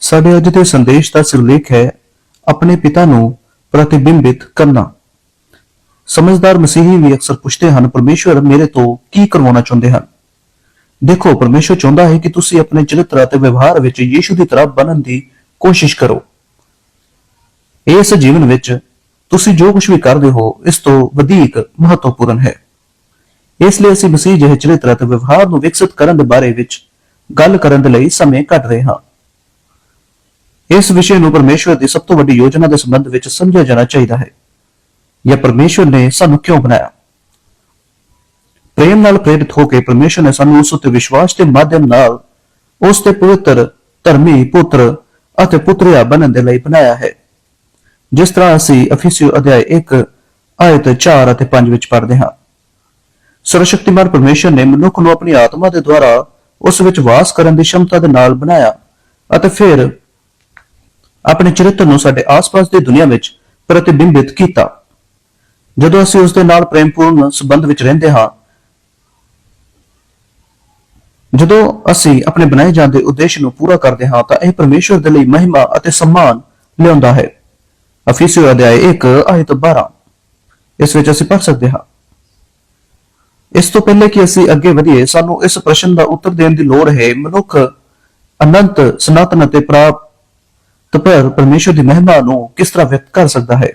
ਸਾਡੇ ਅੱਜ ਦੇ ਸੰਦੇਸ਼ ਦਾ ਸਿਰਲੇਖ ਹੈ ਆਪਣੇ ਪਿਤਾ ਨੂੰ ਪ੍ਰਤੀਬਿੰਬਿਤ ਕਰਨਾ। ਸਮਝਦਾਰ ਮਸੀਹੀ ਵੀ ਅਕਸਰ ਪੁੱਛਦੇ ਹਨ, ਪਰਮੇਸ਼ਵਰ, ਮੇਰੇ ਤੋਂ ਕੀ ਕਰਵਾਉਣਾ ਚਾਹੁੰਦੇ ਹਨ? ਦੇਖੋ, ਪਰਮੇਸ਼ਵਰ ਚਾਹੁੰਦਾ ਹੈ ਕਿ ਤੁਸੀਂ ਆਪਣੇ ਚਰਿੱਤਰ ਅਤੇ ਵਿਵਹਾਰ ਵਿੱਚ ਯੀਸ਼ੂ ਦੀ ਤਰ੍ਹਾਂ ਬਣਨ ਦੀ ਕੋਸ਼ਿਸ਼ ਕਰੋ। ਇਸ ਜੀਵਨ ਵਿੱਚ ਤੁਸੀਂ ਜੋ ਕੁਝ ਵੀ ਕਰਦੇ ਹੋ, ਇਸ ਤੋਂ ਵਧੇਕ ਮਹੱਤਵਪੂਰਨ ਹੈ। ਇਸ ਲਈ ਅਸੀਂ ਮਸੀਹ ਜਿਹੇ ਚਰਿੱਤਰ ਅਤੇ ਵਿਵਹਾਰ ਨੂੰ ਵਿਕਸਿਤ ਕਰਨ ਦੇ ਬਾਰੇ ਵਿੱਚ ਗੱਲ ਕਰਨ ਦੇ ਲਈ ਸਮੇਂ ਕੱਢ ਰਹੇ ਹਾਂ। ਇਸ ਵਿਸ਼ੇ ਨੂੰ ਪਰਮੇਸ਼ਵਰ ਦੀ ਸਭ ਤੋਂ ਵੱਡੀ ਯੋਜਨਾ ਦੇ ਸੰਬੰਧ ਵਿੱਚ ਸਮਝਿਆ ਜਾਣਾ ਚਾਹੀਦਾ ਹੈ। ਜਾਂ ਪਰਮੇਸ਼ਵਰ ਨੇ ਸਾਨੂੰ ਕਿਉਂ ਬਣਾਇਆ? ਪ੍ਰੇਮ ਨਾਲ ਪ੍ਰੇਰਿਤ ਹੋ ਕੇ ਪਰਮੇਸ਼ਵਰ ਨੇ ਸਾਨੂੰ ਉਸ ਉੱਤੇ ਵਿਸ਼ਵਾਸ ਦੇ ਮਾਧਿਅਮ ਨਾਲ ਉਸ ਦੇ ਪਵਿੱਤਰ, ਧਰਮੀ ਪੁੱਤਰ ਅਤੇ ਪੁੱਤਰਿਆ ਬਣਨ ਦੇ ਲਈ ਬਣਾਇਆ ਹੈ। ਜਿਸ ਤਰ੍ਹਾਂ ਅਸੀਂ ਅਫੀਸਿਓ ਅਧਿਆਇ 1 ਆਇਤ 4 ਅਤੇ 5 ਵਿੱਚ ਪੜ੍ਹਦੇ ਹਾਂ। ਸਰਵਸ਼ਕਤੀਮਾਨ ਪਰਮੇਸ਼ਰ ਨੇ ਮਨੁੱਖ ਨੂੰ ਆਪਣੀ ਆਤਮਾ ਦੇ ਦੁਆਰਾ ਉਸ ਵਿੱਚ ਵਾਸ ਕਰਨ ਦੀ ਸ਼ਮਤਾ ਦੇ ਨਾਲ ਬਣਾਇਆ ਅਤੇ ਫਿਰ ਆਪਣੇ ਚਰਿੱਤਰ ਨੂੰ ਸਾਡੇ ਆਸ-ਪਾਸ ਦੀ ਦੁਨੀਆ ਵਿੱਚ ਪ੍ਰਤੀਬਿੰਬਿਤ ਕੀਤਾ। ਜਦੋਂ ਅਸੀਂ ਉਸ ਦੇ ਨਾਲ ਪ੍ਰੇਮਪੂਰਨ ਸੰਬੰਧ ਵਿੱਚ ਰਹਿੰਦੇ ਹਾਂ, ਜਦੋਂ ਅਸੀਂ ਆਪਣੇ ਬਣਾਏ ਜਾਂਦੇ ਉਦੇਸ਼ ਨੂੰ ਪੂਰਾ ਕਰਦੇ ਹਾਂ, ਤਾਂ ਇਹ ਪਰਮੇਸ਼ਵਰ ਦੇ ਲਈ ਮਹਿਮਾ ਅਤੇ ਸਨਮਾਨ ਲਿਆਉਂਦਾ ਹੈ। ਅਫੀਸੀਓ ਅਧਿਆਇ 1 ਆਇਤ 12 ਇਸ ਵਿੱਚ ਅਸੀਂ ਪੜ੍ਹ ਸਕਦੇ ਹਾਂ। ਇਸ ਤੋਂ ਪਹਿਲੇ ਕਿ ਅਸੀਂ ਅੱਗੇ ਵਧੀਏ, ਸਾਨੂੰ ਇਸ ਪ੍ਰਸ਼ਨ ਦਾ ਉੱਤਰ ਦੇਣ ਦੀ ਲੋੜ ਹੈ, ਮਨੁੱਖ ਅਨੰਤ, ਸਨਾਤਨ ਅਤੇ ਪ੍ਰਾਪਤ ਪਰ ਪਰਮੇਸ਼ਵਰ ਦੀ ਮਹਿਮਾ ਨੂੰ ਕਿਸ ਤਰ੍ਹਾਂ ਵਿਅਕਤ ਕਰ ਸਕਦਾ ਹੈ?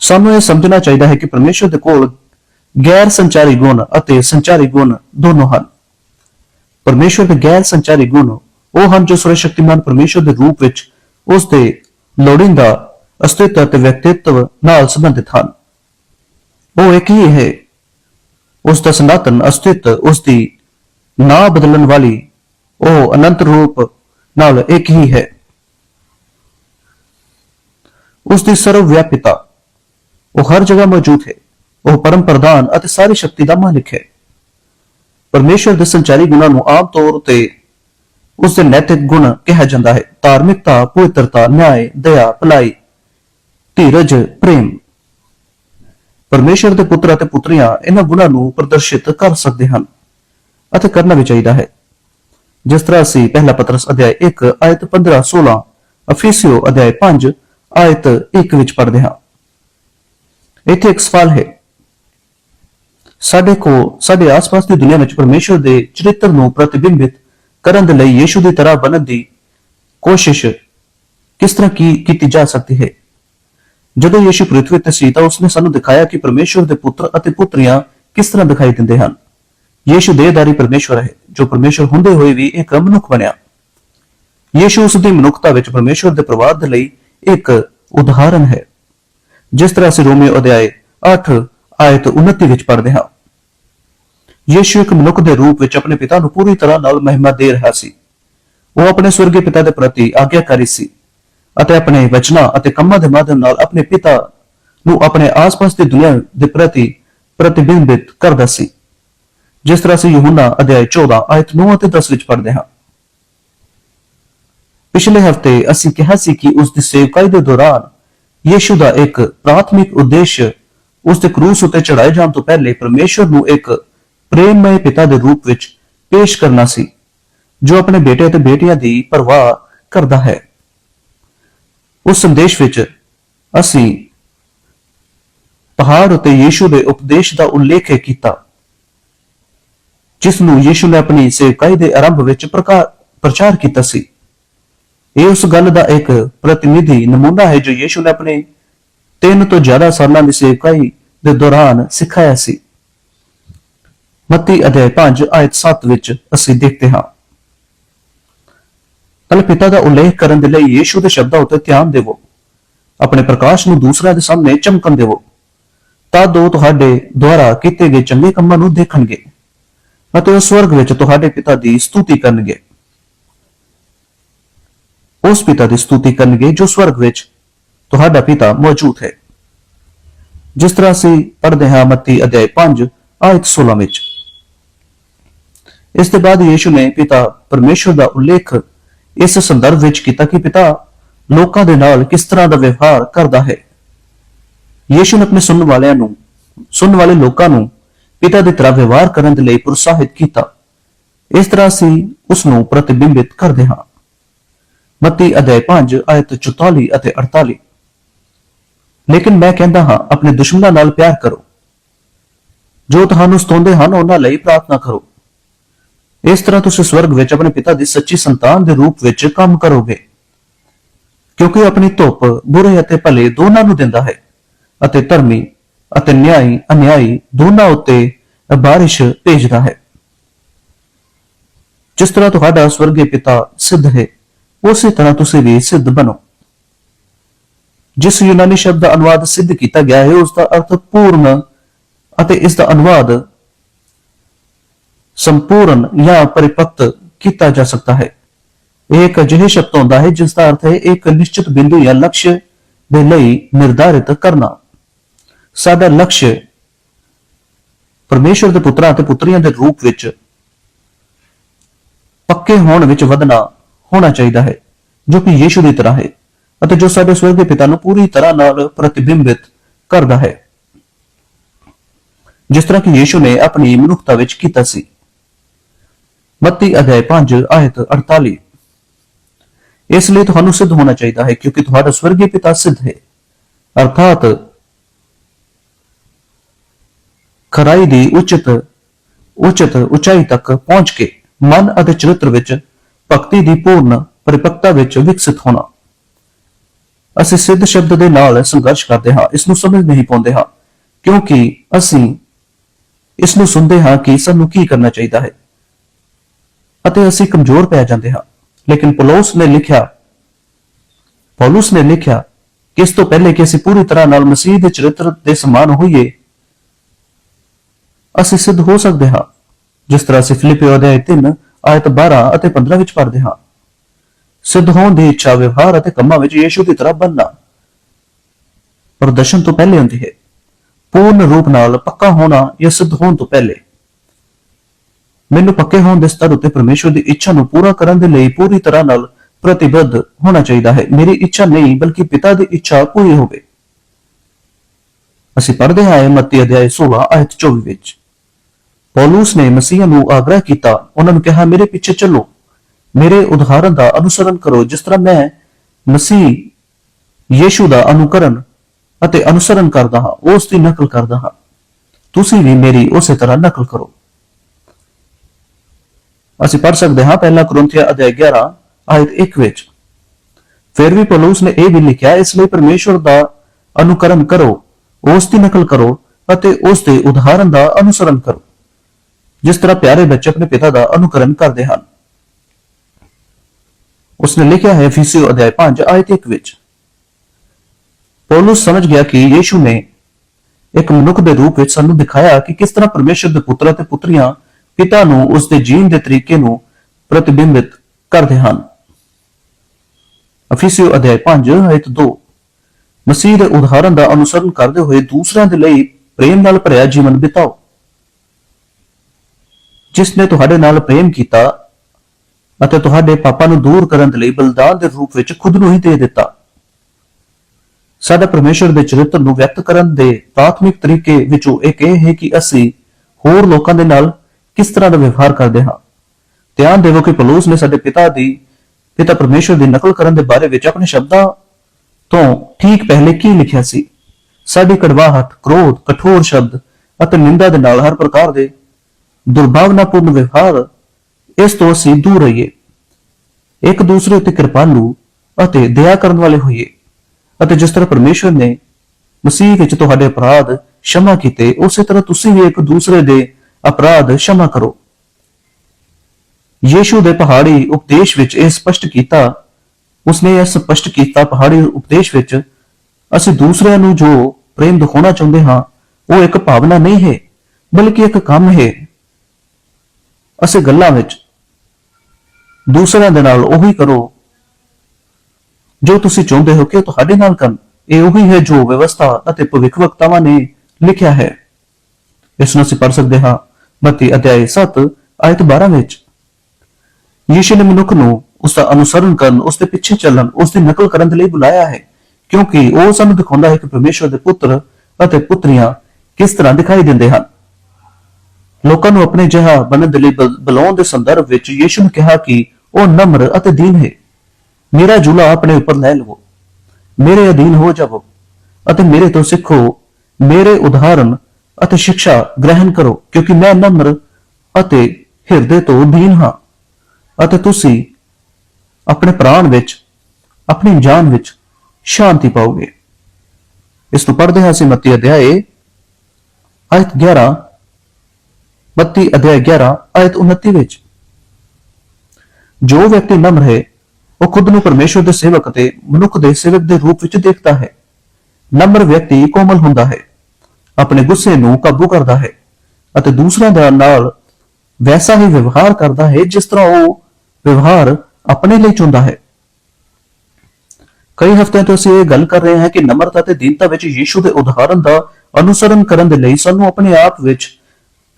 ਸਾਨੂੰ ਇਹ ਸਮਝਣਾ ਚਾਹੀਦਾ ਹੈ ਕਿ ਪਰਮੇਸ਼ਵਰ ਦੇ ਕੋਲ ਗੈਰ ਸੰਚਾਰੀ ਗੁਣ ਅਤੇ ਸੰਚਾਰੀ ਗੁਣ ਦੋਨੋਂ ਹਨ। ਪਰਮੇਸ਼ਵਰ ਦੇ ਗੈਰ ਸੰਚਾਰੀ ਗੁਣ ਉਹ ਹਨ ਜੋ ਸਰਵਸ਼ਕਤੀਮਾਨ ਪਰਮੇਸ਼ਵਰ ਦੇ ਰੂਪ ਵਿੱਚ ਉਸ ਦੇ ਲੋੜਿੰਦਾ ਅਸਤਿਤਵ ਅਤੇ ਵਿਅਕਤਿਤਵ ਨਾਲ ਸੰਬੰਧਿਤ ਹਨ। ਉਹ ਇੱਕ ਹੀ ਹੈ। ਉਸ ਦਾ ਸਨਾਤਨ ਅਸਤਿਤਵ, ਉਸ ਦੀ ਨਾ ਬਦਲਣ ਵਾਲੀ ਉਹ ਅਨੰਤ ਰੂਪ ਨਾਲ ਇੱਕ ਹੀ ਹੈ। ਉਸ ਦੀ ਸਰਵ ਵਿਆਪਿਤਾ ਉਹ ਹਰ ਜਗ੍ਹਾ ਮੌਜੂਦ ਹੈ। ਉਹ ਪਰਮ ਪ੍ਰਧਾਨ ਅਤੇ ਸਾਰੀ ਸ਼ਕਤੀ ਦਾ ਮਾਲਿਕ ਹੈ। ਪਰਮੇਸ਼ਵਰ ਦੇ ਸੰਚਾਰੀ ਗੁਣਾਂ ਨੂੰ ਆਮ ਤੌਰ ਤੇ ਉਸ ਦੇ ਨੈਤਿਕ ਗੁਣ ਕਿਹਾ ਜਾਂਦਾ ਹੈ। ਧਾਰਮਿਕਤਾ, ਪਵਿੱਤਰਤਾ, ਨਿਆਂ, ਦਇਆ, ਭਲਾਈ, ਧੀਰਜ, ਪ੍ਰੇਮ। ਪਰਮੇਸ਼ਰ ਦੇ ਪੁੱਤਰ ਅਤੇ ਪੁੱਤਰੀਆਂ ਇਹਨਾਂ ਗੁਣਾਂ ਨੂੰ ਪ੍ਰਦਰਸ਼ਿਤ ਕਰ ਸਕਦੇ ਹਨ ਅਤੇ ਕਰਨਾ ਵੀ ਚਾਹੀਦਾ ਹੈ। ਜਿਸ ਤਰ੍ਹਾਂ ਅਸੀਂ ਪਹਿਲਾ ਪਤਰਸ ਅਧਿਆਇ 1 ਆਇਤ 15 16 ਅਫੀਸੀਓ ਅਧਿਆਇ 5 ਆਇਤ 1 ਵਿੱਚ ਪੜ੍ਹਦੇ ਹਾਂ। ਇੱਥੇ ਇੱਕ ਸਵਾਲ ਹੈ। ਸਾਡੇ ਕੋ ਸਾਡੇ ਆਸ-ਪਾਸ ਦੀ ਦੁਨੀਆ ਵਿੱਚ ਪਰਮੇਸ਼ਰ ਦੇ ਚਰਿੱਤਰ ਨੂੰ ਪ੍ਰਤੀਬਿੰਬਿਤ ਕਰਨ ਦੇ ਲਈ ਯੀਸ਼ੂ ਦੀ ਤਰ੍ਹਾਂ ਬਣਨ ਦੀ ਕੋਸ਼ਿਸ਼ ਕਿਸ ਤਰ੍ਹਾਂ ਕੀ, ਕੀਤੀ ਜਾ ਸਕਦੀ ਹੈ? ਜਦੋਂ ਯੀਸ਼ੂ ਪ੍ਰithvi ਤੇ ਸੀ ਤਾਂ ਉਸਨੇ ਸਾਨੂੰ ਦਿਖਾਇਆ ਕਿ ਪਰਮੇਸ਼ਰ ਦੇ ਪੁੱਤਰ ਅਤੇ ਪੁੱਤਰੀਆਂ ਕਿਸ ਤਰ੍ਹਾਂ ਦਿਖਾਈ ਦਿੰਦੇ ਹਨ। ਯੀਸ਼ੂ ਦੇਹਦਾਰੀ ਪਰਮੇਸ਼ਰ ਹੈ, ਜੋ ਪਰਮੇਸ਼ਰ ਹੁੰਦੇ ਹੋਏ ਵੀ ਇੱਕ ਮਨੁੱਖ ਬਣਿਆ। ਯੀਸ਼ੂ ਉਸ ਦੀ ਮਨੁੱਖਤਾ ਵਿੱਚ ਪਰਮੇਸ਼ਰ ਦੇ ਪ੍ਰਵਾਦ ਦੇ ਲਈ ਇੱਕ ਉਦਾਹਰਨ ਹੈ। ਜਿਸ ਤਰ੍ਹਾਂ ਅਸੀਂ ਰੋਮੀਓ ਅਧਿਆਇ 8 ਆਇਤ 29 ਵਿੱਚ ਪੜ੍ਹਦੇ ਹਾਂ। ਯੀਸ਼ੂ ਇੱਕ ਮਨੁੱਖ ਦੇ ਰੂਪ ਵਿੱਚ ਆਪਣੇ ਪਿਤਾ ਨੂੰ ਪੂਰੀ ਤਰ੍ਹਾਂ ਨਾਲ ਮਹਿਮਾ ਦੇ ਰਿਹਾ ਸੀ। ਉਹ ਆਪਣੇ ਸਵਰਗੀ ਪਿਤਾ ਦੇ ਪ੍ਰਤੀ ਆਗਿਆਕਾਰੀ ਸੀ ਅਤੇ ਆਪਣੇ ਵਚਨਾਂ ਅਤੇ ਕੰਮਾਂ ਦੇ ਮਾਧਿਅਮ ਨਾਲ ਆਪਣੇ ਪਿਤਾ ਨੂੰ ਆਪਣੇ ਆਸ-ਪਾਸ ਦੀ ਦੁਨੀਆ ਦੇ ਪ੍ਰਤੀ ਪ੍ਰਤੀਬਿੰਬਿਤ ਕਰਦਾ ਸੀ। ਜਿਸ ਤਰ੍ਹਾਂ ਅਸੀਂ ਯਹੂਨਾ ਅਧਿਆਇ 14 ਆਇਤ 9 ਅਤੇ 10 ਵਿੱਚ ਪੜ੍ਹਦੇ ਹਾਂ। ਪਿਛਲੇ ਹਫ਼ਤੇ ਅਸੀਂ ਕਿਹਾ ਸੀ ਕਿ ਉਸ ਦੀ ਸੇਵਕਾਈ ਦੇ ਦੌਰਾਨ ਯੀਸ਼ੂ ਦਾ ਇੱਕ ਪ੍ਰਾਥਮਿਕ ਉਦੇਸ਼ ਉਸ ਦੇ ਕਰੂਸ ਉੱਤੇ ਚੜਾਏ ਜਾਣ ਤੋਂ ਪਹਿਲੇ ਪਰਮੇਸ਼ਰ ਨੂੰ ਇੱਕ ਪ੍ਰੇਮਮय ਪਿਤਾ ਦੇ ਰੂਪ ਵਿੱਚ ਪੇਸ਼ ਕਰਨਾ ਸੀ, ਜੋ ਆਪਣੇ ਬੇਟੇ ਅਤੇ ਬੇਟੀਆਂ ਦੀ ਪਰਵਾਹ ਕਰਦਾ ਹੈ। ਉਸ ਸੰਦੇਸ਼ ਵਿੱਚ ਅਸੀਂ ਪਹਾੜ ਉਤੇ ਯੀਸ਼ੂ ਦੇ ਉਪਦੇਸ਼ ਦਾ ਉਲੇਖ ਕੀਤਾ। ਜਿਸ ਨੂੰ ਯੀਸ਼ੂ ਨੇ ਆਪਣੀ ਸੇਵਕਾਈ ਦੇ ਆਰੰਭ ਵਿੱਚ ਪ੍ਰਕਾ- ਪ੍ਰਚਾਰ ਕੀਤਾ ਸੀ। ਇਹ ਉਸ ਗੱਲ ਦਾ ਇੱਕ ਪ੍ਰਤੀਨਿਧੀ ਨਮੂਨਾ ਹੈ ਜੋ ਯੀਸ਼ੂ ਨੇ ਆਪਣੇ ਤਿੰਨ ਤੋਂ ਜ਼ਿਆਦਾ ਸਾਲਾਂ ਦੀ ਸੇਵਕਾਈ ਦੇ ਦੌਰਾਨ ਸਿਖਾਇਆ ਸੀ। ਮੱਤੀ ਅਧਿਆਇ 5 ਆਇਤ 7 ਵਿੱਚ ਅਸੀਂ ਦੇਖਦੇ ਹਾਂ। ਕੱਲ ਦਾ ਉਲੇਖ ਕਰਨ ਦੇ ਲਈ ਯੀਸ਼ੂ ਦੇ ਸ਼ਬਦਾਂ ਉੱਤੇ ਧਿਆਨ ਦੇਵੋ। ਆਪਣੇ ਪ੍ਰਕਾਸ਼ ਨੂੰ ਦੂਸਰਿਆਂ ਦੇ ਸਾਹਮਣੇ ਚਮਕਣ ਦੇਵੋ। ਤਾਂ ਦੋ ਤੁਹਾਡੇ ਦੁਆਰਾ ਕੀਤੇ ਗਏ ਚੰਗੇ ਕੰਮਾਂ ਨੂੰ ਦੇਖਣਗੇ। ਅਤੇ ਉਹ ਸਵਰਗ ਵਿੱਚ ਤੁਹਾਡੇ ਪਿਤਾ ਦੀ ਸਤੁਤੀ ਕਰਨਗੇ। ਉਸ ਪਿਤਾ ਦੀ ਸਤੁਤੀ ਕਰਨਗੇ ਜੋ ਸਵਰਗ ਵਿੱਚ ਤੁਹਾਡਾ ਪਿਤਾ ਮੌਜੂਦ ਹੈ। ਜਿਸ ਤਰ੍ਹਾਂ ਅਸੀਂ ਪੜ੍ਹਦੇ ਹਾਂ ਮੱਤੀ ਅਧਿਆਇ 5 ਆਇਤ 16 ਵਿੱਚ। ਇਸ ਤੋਂ ਬਾਅਦ ਯੀਸ਼ੂ ਨੇ ਪਿਤਾ ਪਰਮੇਸ਼ਵਰ ਦਾ ਉਲੇਖ ਇਸ ਸੰਦਰਭ ਵਿੱਚ ਕੀਤਾ ਕਿ ਪਿਤਾ ਲੋਕਾਂ ਦੇ ਨਾਲ ਕਿਸ ਤਰ੍ਹਾਂ ਦਾ ਵਿਵਹਾਰ ਕਰਦਾ ਹੈ। ਯੀਸ਼ੂ ਨੇ ਆਪਣੇ ਸੁਣਨ ਵਾਲਿਆਂ ਨੂੰ, ਸੁਣਨ ਵਾਲੇ ਲੋਕਾਂ ਨੂੰ ਪਿਤਾ ਦੀ ਤਰ੍ਹਾਂ ਵਿਵਹਾਰ ਕਰਨ ਦੇ ਲਈ ਪ੍ਰੋਤਸਾਹਿਤ ਕੀਤਾ। ਇਸ ਤਰ੍ਹਾਂ ਅਸੀਂ ਉਸ ਨੂੰ ਪ੍ਰਤੀਬਿੰਬਿਤ ਕਰਦੇ ਹਾਂ। ਮੱਤੀ ਅਧਿਆਇ 5 ਆਇਤ 44 ਅਤੇ 48 ਲੇਕਿਨ ਮੈਂ ਕਹਿੰਦਾ ਹਾਂ, ਆਪਣੇ ਦੁਸ਼ਮਣਾਂ ਨਾਲ ਪਿਆਰ ਕਰੋ। ਜੋ ਤੁਹਾਨੂੰ ਸਤਾਉਂਦੇ ਹਨ, ਉਹਨਾਂ ਲਈ ਪ੍ਰਾਰਥਨਾ ਕਰੋ। ਇਸ ਤਰ੍ਹਾਂ ਤੁਸੀਂ ਸਵਰਗ ਵਿੱਚ ਆਪਣੇ ਪਿਤਾ ਦੀ ਸੱਚੀ ਸੰਤਾਨ ਦੇ ਰੂਪ ਵਿੱਚ ਕੰਮ ਕਰੋਗੇ। ਕਿਉਂਕਿ ਆਪਣੀ ਧੁੱਪ, ਬੁਰੇ ਅਤੇ ਭਲੇ ਦੋਨਾਂ ਨੂੰ ਦਿੰਦਾ ਹੈ ਅਤੇ ਧਰਮੀ ਅਤੇ ਨਿਆਈ, ਅਨਿਆਈ ਦੋਨਾਂ ਉੱਤੇ ਬਾਰਿਸ਼ ਭੇਜਦਾ ਹੈ। ਜਿਸ ਤਰ੍ਹਾਂ ਤੁਹਾਡਾ ਸਵਰਗੀ ਪਿਤਾ ਸਿੱਧ ਹੈ, ਉਸੇ ਤਰ੍ਹਾਂ ਤੁਸੀਂ ਵੀ ਸਿੱਧ ਬਣੋ। ਜਿਸ ਯੂਨਾਨੀ ਸ਼ਬਦ ਦਾ ਅਨੁਵਾਦ ਸਿੱਧ ਕੀਤਾ ਗਿਆ ਹੈ ਉਸ ਦਾ ਅਰਥ ਪੂਰਨ ਅਤੇ ਇਸ ਦਾ ਅਨੁਵਾਦ ਸੰਪੂਰਨ ਜਾਂ ਪਰਿਪੱਕ ਕੀਤਾ ਜਾ ਸਕਦਾ ਹੈ। ਇਹ ਇੱਕ ਅਜਿਹੇ ਸ਼ਬਦ ਹੁੰਦਾ ਹੈ, ਜਿਸ ਦਾ ਅਰਥ ਹੈ ਇੱਕ ਨਿਸ਼ਚਿਤ ਬਿੰਦੂ ਜਾਂ ਲਕਸ਼ ਦੇ ਲਈ ਨਿਰਧਾਰਿਤ ਕਰਨਾ। ਸਾਡਾ ਲਕਸ਼ ਪਰਮੇਸ਼ਵਰ ਦੇ ਪੁੱਤਰਾਂ ਅਤੇ ਪੁੱਤਰੀਆਂ ਦੇ ਰੂਪ ਵਿੱਚ ਪੱਕੇ ਹੋਣ ਵਿੱਚ ਵਧਣਾ ਹੋਣਾ ਚਾਹੀਦਾ ਹੈ, ਜੋ ਕਿ ਯੀਸ਼ੂ ਦੀ ਤਰ੍ਹਾਂ ਹੈ ਅਤੇ ਜੋ ਸਾਡੇ ਸਵਰਗੀ ਪਿਤਾ ਨੂੰ ਪੂਰੀ ਤਰ੍ਹਾਂ ਨਾਲ ਪ੍ਰਤੀਬਿੰਬਿਤ ਕਰਦਾ ਹੈ। ਜਿਸ ਤਰ੍ਹਾਂ ਕਿ ਯੀਸ਼ੂ ਨੇ ਆਪਣੀ ਮਨੁੱਖਤਾ ਵਿੱਚ ਕੀਤਾ ਸੀ। ਮੱਤੀ ਅਧਿਆਇ 5 ਆਇਤ 48 ਇਸ ਲਈ ਤੁਹਾਨੂੰ ਸਿੱਧ ਹੋਣਾ ਚਾਹੀਦਾ ਹੈ ਕਿਉਂਕਿ ਤੁਹਾਡਾ ਸਵਰਗੀ ਪਿਤਾ ਸਿੱਧ ਹੈ। ਅਰਥਾਤ ਖਰਾਈ ਦੀ ਉਚਿਤ ਉਚਿਤ ਉਚਾਈ ਤੱਕ ਪਹੁੰਚ ਕੇ ਮਨ ਅਤੇ ਚਰਿੱਤਰ ਵਿੱਚ ਭਗਤੀ ਦੀ ਪੂਰਨ ਪਰਿਪੱਕਤਾ ਵਿੱਚ ਵਿਕਸਿਤ ਹੋਣਾ। ਅਸੀਂ ਸਿੱਧ ਸ਼ਬਦ ਦੇ ਨਾਲ ਸੰਘਰਸ਼ ਕਰਦੇ ਹਾਂ, ਇਸ ਨੂੰ ਸਮਝ ਨਹੀਂ ਪਾਉਂਦੇ ਹਾਂ, ਕਿਉਂਕਿ ਅਸੀਂ ਇਸ ਨੂੰ ਸੁਣਦੇ ਹਾਂ ਕਿ ਸਾਨੂੰ ਕੀ ਕਰਨਾ ਚਾਹੀਦਾ ਹੈ ਅਤੇ ਅਸੀਂ ਕਮਜ਼ੋਰ ਪੈ ਜਾਂਦੇ ਹਾਂ। ਲੇਕਿਨ ਪੌਲਸ ਨੇ ਲਿਖਿਆ, ਪੌਲਸ ਨੇ ਲਿਖਿਆ ਕਿ ਇਸ ਤੋਂ ਪਹਿਲੇ ਕਿ ਅਸੀਂ ਪੂਰੀ ਤਰ੍ਹਾਂ ਨਾਲ ਮਸੀਹ ਦੇ ਚਰਿੱਤਰ ਦੇ ਸਮਾਨ ਹੋਈਏ ਅਸੀਂ ਸਿੱਧ ਹੋ ਸਕਦੇ ਹਾਂ। ਜਿਸ ਤਰ੍ਹਾਂ ਅਸੀਂ ਫਿਲਿਪਿਓ ਅਧਿਆਇ 3 ਆਇਤ 12 ਅਤੇ 15 ਵਿੱਚ ਪੜ੍ਹਦੇ ਹਾਂ। ਸਿੱਧ ਹੋਣ ਦੀ ਇੱਛਾ ਵਿਵਹਾਰ ਅਤੇ ਕੰਮਾਂ ਵਿੱਚ ਯੀਸ਼ੂ ਦੀ ਤਰ੍ਹਾਂ ਬਣਨਾ। ਪ੍ਰਦਰਸ਼ਨ ਤੋਂ ਪਹਿਲੇ ਹੁੰਦੀ ਹੈ। ਪੂਰਨ ਰੂਪ ਨਾਲ ਪੱਕਾ ਹੋਣਾ ਜਾਂ ਸਿੱਧ ਹੋਣ ਤੋਂ ਪਹਿਲੇ। ਮੈਨੂੰ ਪੱਕੇ ਹੋਣ ਦੇ ਸਤਰ ਉੱਤੇ ਪਰਮੇਸ਼ਵਰ ਦੀ ਇੱਛਾ ਨੂੰ ਪੂਰਾ ਕਰਨ ਦੇ ਲਈ ਪੂਰੀ ਤਰ੍ਹਾਂ ਨਾਲ ਪ੍ਰਤੀਬੱਧ ਹੋਣਾ ਚਾਹੀਦਾ ਹੈ। ਮੇਰੀ ਇੱਛਾ ਨਹੀਂ, ਬਲਕਿ ਪਿਤਾ ਦੀ ਇੱਛਾ ਪੂਰੀ ਹੋਵੇ। ਅਸੀਂ ਪੜ੍ਹਦੇ ਹਾਂ ਮੱਤੀ ਅਧਿਆਇ 16 ਆਇਤ 24 ਵਿੱਚ। ਪੌਲਸ ਨੇ ਮਸੀਹ ਨੂੰ ਆਗ੍ਰਹ ਕੀਤਾ ਉਹਨਾਂ ਨੂੰ ਕਿਹਾ ਮੇਰੇ ਪਿੱਛੇ ਚੱਲੋ ਮੇਰੇ ਉਦਾਹਰਨ ਦਾ ਅਨੁਸਰਣ ਕਰੋ ਜਿਸ ਤਰ੍ਹਾਂ ਮੈਂ ਮਸੀਹ ਯੀਸ਼ੂ ਦਾ ਅਨੁਕਰਨ ਅਤੇ ਅਨੁਸਰਨ ਕਰਦਾ ਹਾਂ ਉਸ ਦੀ ਨਕਲ ਕਰਦਾ ਹਾਂ ਤੁਸੀਂ ਵੀ ਮੇਰੀ ਉਸੇ ਤਰ੍ਹਾਂ ਨਕਲ ਕਰੋ ਅਸੀਂ ਪੜ੍ਹ ਸਕਦੇ ਹਾਂ ਪਹਿਲਾ ਕੁਰਿੰਥੀਆ ਅਧਿਆਇ 11 ਆਇਤ 1 ਵਿੱਚ ਫਿਰ ਵੀ ਪੌਲਸ ਨੇ ਇਹ ਵੀ ਲਿਖਿਆ ਇਸ ਲਈ ਪਰਮੇਸ਼ਵਰ ਦਾ ਅਨੁਕਰਨ ਕਰੋ ਉਸ ਦੀ ਨਕਲ ਕਰੋ ਅਤੇ ਉਸ ਦੇ ਉਦਾਹਰਣ ਦਾ ਅਨੁਸਰਨ ਕਰੋ ਜਿਸ ਤਰ੍ਹਾਂ ਪਿਆਰੇ ਬੱਚੇ ਆਪਣੇ ਪਿਤਾ ਦਾ ਅਨੁਕਰਨ ਕਰਦੇ ਹਨ। ਉਸਨੇ ਲਿਖਿਆ ਹੈ, ਫੀਸੀਓ ਅਧਿਆਇ 5 ਆਇਤ 1 ਵਿੱਚ, ਪੌਲਸ ਸਮਝ ਗਿਆ ਕਿ ਯੀਸ਼ੂ ਨੇ ਇੱਕ ਮਨੁੱਖ ਦੇ ਰੂਪ ਵਿੱਚ ਸਾਨੂੰ ਦਿਖਾਇਆ ਕਿ ਕਿਸ ਤਰ੍ਹਾਂ ਪਰਮੇਸ਼ਰ ਦੇ ਪੁੱਤਰਾਂ ਤੇ ਪੁੱਤਰੀਆਂ ਪਿਤਾ ਨੂੰ ਉਸ ਦੇ ਜੀਣ ਦੇ ਤਰੀਕੇ ਨੂੰ ਪ੍ਰਤੀਬਿੰਬਿਤ ਕਰਦੇ ਹਨ। ਅਫੀਸੀਓ ਅਧਿਆਇ 5 ਆਇਤ 2 ਮਸੀਹ ਦੇ ਉਦਾਹਰਣ ਦਾ ਅਨੁਸਰਣ ਕਰਦੇ ਹੋਏ ਦੂਸਰਿਆਂ ਦੇ ਲਈ ਪ੍ਰੇਮ ਨਾਲ ਭਰਿਆ ਜੀਵਨ ਬਿਤਾਓ। ਜਿਸ ਨੇ ਤੁਹਾਡੇ ਨਾਲ ਪ੍ਰੇਮ ਕੀਤਾ ਅਤੇ ਤੁਹਾਡੇ ਪਾਪਾਂ ਨੂੰ ਦੂਰ ਕਰਨ ਲਈ ਬਲਿਦਾਨ ਦੇ ਰੂਪ ਵਿੱਚ ਖੁਦ ਨੂੰ ਹੀ ਦੇ ਦਿੱਤਾ। ਸਾਡਾ ਪਰਮੇਸ਼ਰ ਦੇ ਚਰਿੱਤਰ ਨੂੰ ਵਿਅਕਤ ਕਰਨ ਦੇ ਪ੍ਰਾਥਮਿਕ ਤਰੀਕੇ ਵਿੱਚੋਂ ਇੱਕ ਇਹ ਹੈ ਕਿ ਅਸੀਂ ਹੋਰ ਲੋਕਾਂ ਦੇ ਨਾਲ ਕਿਸ ਤਰ੍ਹਾਂ ਦਾ ਵਿਵਹਾਰ ਕਰਦੇ ਹਾਂ। ਧਿਆਨ ਦੇਵੋ ਕਿ ਪਲੂਸ ਨੇ ਸਾਡੇ ਪਿਤਾ ਦੀ, ਪਿਤਾ ਪਰਮੇਸ਼ਰ ਦੀ ਨਕਲ ਕਰਨ ਦੇ ਬਾਰੇ ਵਿੱਚ ਆਪਣੇ ਸ਼ਬਦਾਂ ਤੋਂ ਠੀਕ ਪਹਿਲੇ ਕੀ ਲਿਖਿਆ ਸੀ? ਸਾਡੀ ਕੜਵਾਹਟ, ਕ੍ਰੋਧ, ਕਠੋਰ ਸ਼ਬਦ ਅਤੇ ਨਿੰਦਾ ਦੇ ਨਾਲ ਹਰ ਪ੍ਰਕਾਰ ਦੇ ਦੁਰਭਾਵਨਾਪੂਰਨ ਵਿਵਹਾਰ, ਇਸ ਤੋਂ ਅਸੀਂ ਦੂਰ ਰਹੀਏ। ਇੱਕ ਦੂਸਰੇ ਉੱਤੇ ਕਿਰਪਾਲੂ ਅਤੇ ਦਇਆ ਕਰਨ ਵਾਲੇ ਹੋਈਏ। ਅਤੇ ਜਿਸ ਤਰ੍ਹਾਂ ਪਰਮੇਸ਼ਵਰ ਨੇ ਮਸੀਹ ਵਿੱਚ ਤੁਹਾਡੇ ਅਪਰਾਧ ਸ਼ਮਾ ਕੀਤੇ, ਉਸੇ ਤਰ੍ਹਾਂ ਤੁਸੀਂ ਵੀ ਇੱਕ ਦੂਸਰੇ ਦੇ ਅਪਰਾਧ ਸ਼ਮਾ ਕਰੋ। ਯੀਸ਼ੂ ਦੇ ਪਹਾੜੀ ਉਪਦੇਸ਼ ਵਿੱਚ ਇਹ ਸਪਸ਼ਟ ਕੀਤਾ, ਉਸਨੇ ਇਹ ਸਪਸ਼ਟ ਕੀਤਾ, ਪਹਾੜੀ ਉਪਦੇਸ਼ ਵਿੱਚ, ਅਸੀਂ ਦੂਸਰਿਆਂ ਨੂੰ ਜੋ ਪ੍ਰੇਮ ਦਿਖਾਉਣਾ ਚਾਹੁੰਦੇ ਹਾਂ, ਉਹ ਇੱਕ ਭਾਵਨਾ ਨਹੀਂ ਹੈ, ਬਲਕਿ ਇੱਕ ਕੰਮ ਹੈ। ਅਸੀਂ ਗੱਲਾਂ ਵਿੱਚ ਦੂਸਰਿਆਂ ਦੇ ਨਾਲ ਉਹੀ ਕਰੋ। ਜੋ ਤੁਸੀਂ ਚਾਹੁੰਦੇ ਹੋ ਕਿ ਉਹ ਤੁਹਾਡੇ ਨਾਲ ਕਰਨ। ਇਹ ਉਹੀ ਹੈ ਜੋ ਵਿਵਸਥਾ ਅਤੇ ਭਵਿੱਖਵਕਤਾਵਾਂ ਨੇ ਲਿਖਿਆ ਹੈ। ਇਸ ਨੂੰ ਅਸੀਂ ਪੜ੍ਹ ਸਕਦੇ ਹਾਂ। ਮਤੀ ਅਧਿਆਇ 7 ਆਇਤ 12 ਵਿੱਚ। ਯਿਸ਼ੂ ਨੇ ਮਨੁੱਖ ਨੂੰ ਉਸ ਦਾ ਅਨੁਸਰਨ ਕਰਨ, ਉਸ ਦੇ ਪਿੱਛੇ ਚੱਲਣ, ਉਸ ਦੀ ਨਕਲ ਕਰਨ ਦੇ ਲਈ ਬੁਲਾਇਆ ਹੈ। ਕਿਉਂਕਿ ਉਹ ਸਾਨੂੰ ਦਿਖਾਉਂਦਾ ਹੈ ਕਿ ਪਰਮੇਸ਼ਵਰ ਦੇ ਪੁੱਤਰ ਅਤੇ ਪੁੱਤਰੀਆਂ ਕਿਸ ਤਰ੍ਹਾਂ ਦਿਖਾਈ ਦਿੰਦੇ ਹਨ। ਲੋਕਾਂ ਨੂੰ ਆਪਣੇ ਜਿਹਾ ਬਣਨ ਦੇ ਲਈ ਬੁਲਾਉਣ ਦੇ ਸੰਦਰਭ ਵਿੱਚ ਯੀਸ਼ੂ ਨੇ ਕਿਹਾ ਕਿ ਉਹ ਨਮਰ ਅਤੇ ਦੀਨ ਹੈ। ਮੇਰਾ ਜੂਲਾ ਆਪਣੇ ਉੱਪਰ ਲੈ ਲਵੋ। ਮੇਰੇ ਅਧੀਨ ਹੋ ਜਾਵੋ ਅਤੇ ਮੇਰੇ ਤੋਂ ਸਿੱਖੋ। ਮੇਰੇ ਉਦਾਹਰਣ ਅਤੇ ਸਿੱਖਿਆ ਗ੍ਰਹਿਣ ਕਰੋ, ਕਿਉਂਕਿ ਮੈਂ ਨਮਰ ਅਤੇ ਹਿਰਦੇ ਤੋਂ ਦੀਨ ਹਾਂ ਅਤੇ ਤੁਸੀਂ ਆਪਣੇ ਪ੍ਰਾਣ ਵਿੱਚ, ਆਪਣੀ ਜਾਨ ਵਿੱਚ ਸ਼ਾਂਤੀ ਪਾਓਗੇ। ਇਸ ਨੂੰ ਪੜ੍ਹਦੇ ਹਾਂ ਅਸੀਂ ਮਤੀ ਅਧਿਆਏ, ਆਇਤ 11 ਮੱਤੀ ਅਧਿਆਏ 11 ਆਇਤ 29 ਵਿੱਚ। ਜੋ ਵਿਅਕਤੀ ਨਮਰ ਹੈ ਉਹ ਖੁਦ ਨੂੰ ਪਰਮੇਸ਼ਵਰ ਦੇ ਸੇਵਕ ਅਤੇ ਮਨੁੱਖ ਦੇ ਸੇਵਕ ਦੇ ਰੂਪ ਵਿੱਚ ਦੇਖਦਾ ਹੈ। ਨਮਰ ਵਿਅਕਤੀ ਕੋਮਲ ਹੁੰਦਾ ਹੈ, ਆਪਣੇ ਗੁੱਸੇ ਨੂੰ ਕਾਬੂ ਕਰਦਾ ਹੈ ਅਤੇ ਦੂਸਰਿਆਂ ਦੇ ਨਾਲ ਵੈਸਾ ਹੀ ਵਿਵਹਾਰ ਕਰਦਾ ਹੈ, ਜਿਸ ਤਰ੍ਹਾਂ ਉਹ ਵਿਵਹਾਰ ਆਪਣੇ ਲਈ ਚੁਣਦਾ ਹੈ। ਕਈ ਹਫ਼ਤਿਆਂ ਤੋਂ ਅਸੀਂ ਇਹ ਗੱਲ ਕਰ ਰਹੇ ਹਾਂ ਕਿ ਨਮਰਤਾ ਤੇ ਦੀਨਤਾ ਵਿੱਚ ਯੀਸ਼ੂ ਦੇ ਉਦਾਹਰਣ ਦਾ ਅਨੁਸਰਣ ਕਰਨ ਦੇ ਲਈ ਸਾਨੂੰ ਆਪਣੇ ਆਪ ਵਿੱਚ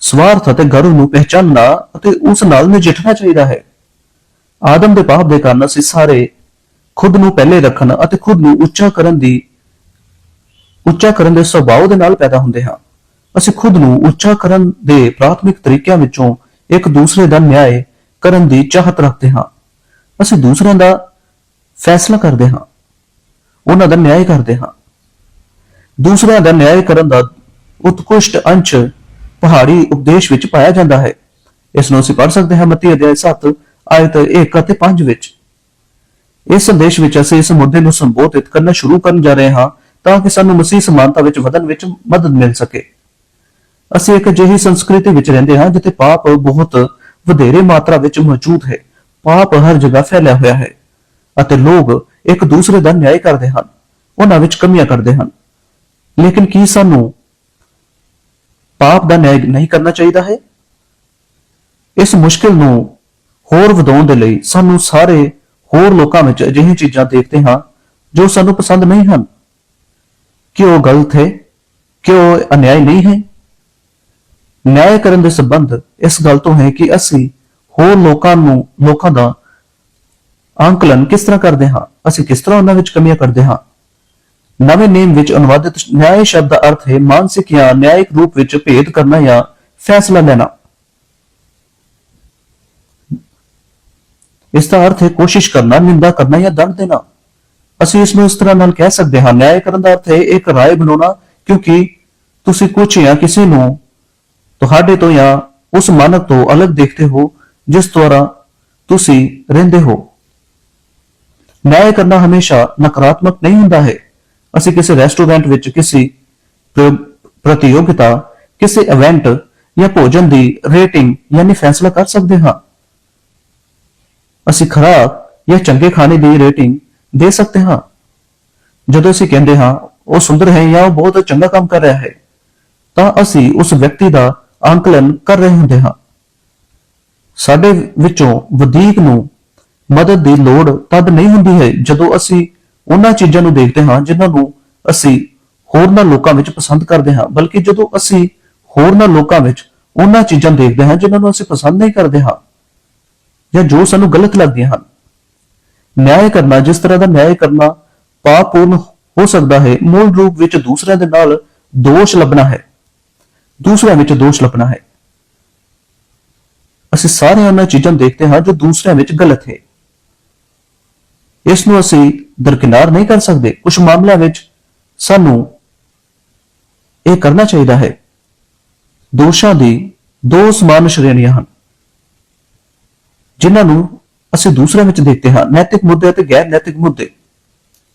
ਸਵਾਰਥ ਅਤੇ ਗਰਵ ਨੂੰ ਪਹਿਚਾਨਣਾ ਅਤੇ ਉਸ ਨਾਲ ਨਜਿੱਠਣਾ ਚਾਹੀਦਾ ਹੈ। ਆਦਮ ਦੇ ਪਾਪ ਦੇ ਕਾਰਨ ਅਸੀਂ ਸਾਰੇ ਖੁਦ ਨੂੰ ਪਹਿਲੇ ਰੱਖਣ ਅਤੇ ਖੁਦ ਨੂੰ ਉੱਚਾ ਕਰਨ ਦੀ, ਉੱਚਾ ਕਰਨ ਦੇ ਸੁਭਾਅ ਦੇ ਨਾਲ ਪੈਦਾ ਹੁੰਦੇ ਹਾਂ। ਅਸੀਂ ਖੁਦ ਨੂੰ ਉੱਚਾ ਕਰਨ ਦੇ ਪ੍ਰਾਥਮਿਕ ਤਰੀਕਿਆਂ ਵਿੱਚੋਂ ਇੱਕ ਦੂਸਰੇ ਦਾ ਨਿਆਂ ਕਰਨ ਦੀ ਚਾਹਤ ਰੱਖਦੇ ਹਾਂ। ਅਸੀਂ ਦੂਸਰਿਆਂ ਦਾ ਫੈਸਲਾ ਕਰਦੇ ਹਾਂ। ਉਹਨਾਂ ਦਾ ਨਿਆਂ ਕਰਦੇ ਹਾਂ। ਦੂਸਰਿਆਂ ਦਾ ਨਿਆਂ ਕਰਨ ਦਾ ਉਤਕੁਸ਼ਟ ਅੰਸ਼ ਪਹਾੜੀ ਉਪਦੇਸ਼ ਵਿੱਚ ਪਾਇਆ ਜਾਂਦਾ ਹੈ। ਇਸ ਨੂੰ ਅਸੀਂ ਪੜ੍ਹ ਸਕਦੇ ਹਾਂ ਮੱਤੀ ਅਧਿਆਇ 7 ਆਇਤ 1 ਅਤੇ 5 ਵਿੱਚ। ਇਸ ਸੰਦੇਸ਼ ਵਿੱਚ ਅਸੀਂ ਇਸ ਮੁੱਦੇ ਨੂੰ ਸੰਬੋਧਿਤ ਕਰਨਾ ਸ਼ੁਰੂ ਕਰਨ ਜਾ ਰਹੇ ਹਾਂ ਤਾਂ ਕਿ ਸਾਨੂੰ ਮਸੀਹ ਸਮਾਨਤਾ ਵਿੱਚ ਵਧਣ ਵਿੱਚ ਮਦਦ ਮਿਲ ਸਕੇ। ਅਸੀਂ ਇੱਕ ਅਜਿਹੀ ਸੰਸਕ੍ਰਿਤੀ ਵਿੱਚ ਰਹਿੰਦੇ ਹਾਂ ਜਿੱਥੇ ਪਾਪ ਬਹੁਤ ਵਧੇਰੇ ਮਾਤਰਾ ਵਿੱਚ ਮੌਜੂਦ ਹੈ। ਪਾਪ ਹਰ ਜਗ੍ਹਾ ਫੈਲਿਆ ਹੋਇਆ ਹੈ ਅਤੇ ਲੋਕ ਇੱਕ ਦੂਸਰੇ ਦਾ ਨਿਆਂ ਕਰਦੇ ਹਨ। ਉਹਨਾਂ ਵਿੱਚ ਕਮੀਆਂ ਕਰਦੇ ਹਨ। ਲੇਕਿਨ ਕੀ ਸਾਨੂੰ ਪਾਪ ਦਾ ਨਿਆਂ ਨਹੀਂ ਕਰਨਾ ਚਾਹੀਦਾ ਹੈ? ਇਸ ਮੁਸ਼ਕਿਲ ਨੂੰ ਹੋਰ ਵਧਾਉਣ ਦੇ ਲਈ ਸਾਨੂੰ ਸਾਰੇ ਹੋਰ ਲੋਕਾਂ ਵਿੱਚ ਅਜਿਹੀਆਂ ਚੀਜ਼ਾਂ ਦੇਖਦੇ ਹਾਂ ਜੋ ਸਾਨੂੰ ਪਸੰਦ ਨਹੀਂ ਹਨ। ਕਿ ਉਹ ਗਲਤ ਹੈ? ਕਿ ਉਹ ਅਨਿਆਏ ਨਹੀਂ ਹੈ? ਨਿਆਂ ਕਰਨ ਦੇ ਸੰਬੰਧ ਇਸ ਗੱਲ ਤੋਂ ਹੈ ਕਿ ਅਸੀਂ ਹੋਰ ਲੋਕਾਂ ਨੂੰ, ਲੋਕਾਂ ਦਾ ਅੰਕਲਨ ਕਿਸ ਤਰ੍ਹਾਂ ਕਰਦੇ ਹਾਂ? ਅਸੀਂ ਕਿਸ ਤਰ੍ਹਾਂ ਉਹਨਾਂ ਵਿੱਚ ਕਮੀਆਂ ਕਰਦੇ ਹਾਂ? ਨਵੇਂ ਨੇਮ ਵਿੱਚ ਅਨੁਵਾਦਿਤ ਨਿਆਂ ਸ਼ਬਦ ਦਾ ਅਰਥ ਹੈ ਮਾਨਸਿਕ ਜਾਂ ਨਿਆਇਕ ਰੂਪ ਵਿੱਚ ਭੇਦ ਕਰਨਾ ਜਾਂ ਫੈਸਲਾ ਲੈਣਾ। ਇਸ ਦਾ ਅਰਥ ਹੈ ਕੋਸ਼ਿਸ਼ ਕਰਨਾ, ਨਿੰਦਾ ਕਰਨਾ ਜਾਂ ਦੰਡ ਦੇਣਾ। ਅਸੀਂ ਇਸ ਨੂੰ ਇਸ ਤਰ੍ਹਾਂ ਨਾਲ ਕਹਿ ਸਕਦੇ ਹਾਂ ਨਿਆਂ ਕਰਨ ਦਾ ਅਰਥ ਹੈ ਇੱਕ ਰਾਏ ਬਣਾਉਣਾ, ਕਿਉਂਕਿ ਤੁਸੀਂ ਕੁਝ ਜਾਂ ਕਿਸੇ ਨੂੰ ਤੁਹਾਡੇ ਤੋਂ ਜਾਂ ਉਸ ਮਾਨਕ ਤੋਂ ਅਲੱਗ ਦੇਖਦੇ ਹੋ, ਜਿਸ ਦੁਆਰਾ ਤੁਸੀਂ ਰਹਿੰਦੇ ਹੋ। ਨਿਆਂ ਕਰਨਾ ਹਮੇਸ਼ਾ ਨਕਾਰਾਤਮਕ ਨਹੀਂ ਹੁੰਦਾ ਹੈ। ਅਸੀਂ ਕਿਸੇ ਰੈਸਟੋਰੈਂਟ ਵਿੱਚ ਕਿਸੇ ਪ੍ਰ- ਪ੍ਰਤੀਯੋਗਿਤਾ, ਕਿਸੇ ਇਵੈਂਟ ਜਾਂ ਭੋਜਨ ਦੀ ਰੇਟਿੰਗ ਯਾਨੀ ਫੈਸਲਾ ਕਰ ਸਕਦੇ ਹਾਂ। ਅਸੀਂ ਖਰਾਬ ਜਾਂ ਚੰਗੇ ਖਾਣੇ ਦੀ ਰੇਟਿੰਗ ਦੇ ਸਕਦੇ ਹਾਂ। ਜਦੋਂ ਅਸੀਂ ਕਹਿੰਦੇ ਹਾਂ, ਉਹ ਸੁੰਦਰ ਹੈ ਜਾਂ ਉਹ ਬਹੁਤ ਚੰਗਾ ਕੰਮ ਕਰ ਰਿਹਾ ਹੈ, ਤਾਂ ਅਸੀਂ ਉਸ ਵਿਅਕਤੀ ਦਾ ਅੰਕਲਨ ਕਰ ਰਹੇ ਹੁੰਦੇ ਹਾਂ। ਸਾਡੇ ਵਿੱਚੋਂ ਵਧੀਕ ਨੂੰ ਮਦਦ ਦੀ ਲੋੜ ਤਦ ਨਹੀਂ ਹੁੰਦੀ ਹੈ ਜਦੋਂ ਅਸੀਂ ਉਹਨਾਂ ਚੀਜ਼ਾਂ ਨੂੰ ਦੇਖਦੇ ਹਾਂ ਜਿਨ੍ਹਾਂ ਨੂੰ ਅਸੀਂ ਹੋਰਨਾਂ ਲੋਕਾਂ ਵਿੱਚ ਪਸੰਦ ਕਰਦੇ ਹਾਂ। ਬਲਕਿ ਜਦੋਂ ਅਸੀਂ ਹੋਰਨਾਂ ਲੋਕਾਂ ਵਿੱਚ ਉਹਨਾਂ ਚੀਜ਼ਾਂ ਦੇਖਦੇ ਹਾਂ ਜਿਨ੍ਹਾਂ ਨੂੰ ਅਸੀਂ ਪਸੰਦ ਨਹੀਂ ਕਰਦੇ ਹਾਂ ਜਾਂ ਜੋ ਸਾਨੂੰ ਗਲਤ ਲੱਗਦੀਆਂ ਹਨ। ਨਿਆਂ ਕਰਨਾ, ਜਿਸ ਤਰ੍ਹਾਂ ਦਾ ਨਿਆਂ ਕਰਨਾ ਪਾਪਪੂਰਨ ਹੋ ਸਕਦਾ ਹੈ, ਮੂਲ ਰੂਪ ਵਿੱਚ ਦੂਸਰਿਆਂ ਦੇ ਨਾਲ ਦੋਸ਼ ਲੱਭਣਾ ਹੈ। ਦੂਸਰਿਆਂ ਵਿੱਚ ਦੋਸ਼ ਲੱਭਣਾ ਹੈ। ਅਸੀਂ ਸਾਰੇ ਉਹਨਾਂ ਚੀਜ਼ਾਂ ਦੇਖਦੇ ਹਾਂ ਜੋ ਦੂਸਰਿਆਂ ਵਿੱਚ ਗਲਤ ਹੈ। ਇਸ ਨੂੰ ਅਸੀਂ ਦਰਕਿਨਾਰ ਨਹੀਂ ਕਰ ਸਕਦੇ ਕੁਝ ਮਾਮਲਿਆਂ ਵਿੱਚ ਸਾਨੂੰ ਇਹ ਕਰਨਾ ਚਾਹੀਦਾ ਹੈ ਦੋਸ਼ਾਂ ਦੀ ਦੋ ਸਮਾਨ ਸ਼੍ਰੇਣੀਆਂ ਹਨ ਜਿਨ੍ਹਾਂ ਨੂੰ ਅਸੀਂ ਦੂਸਰਿਆਂ ਵਿੱਚ ਦੇਖਦੇ ਹਾਂ ਨੈਤਿਕ ਮੁੱਦੇ ਅਤੇ ਗੈਰ ਨੈਤਿਕ ਮੁੱਦੇ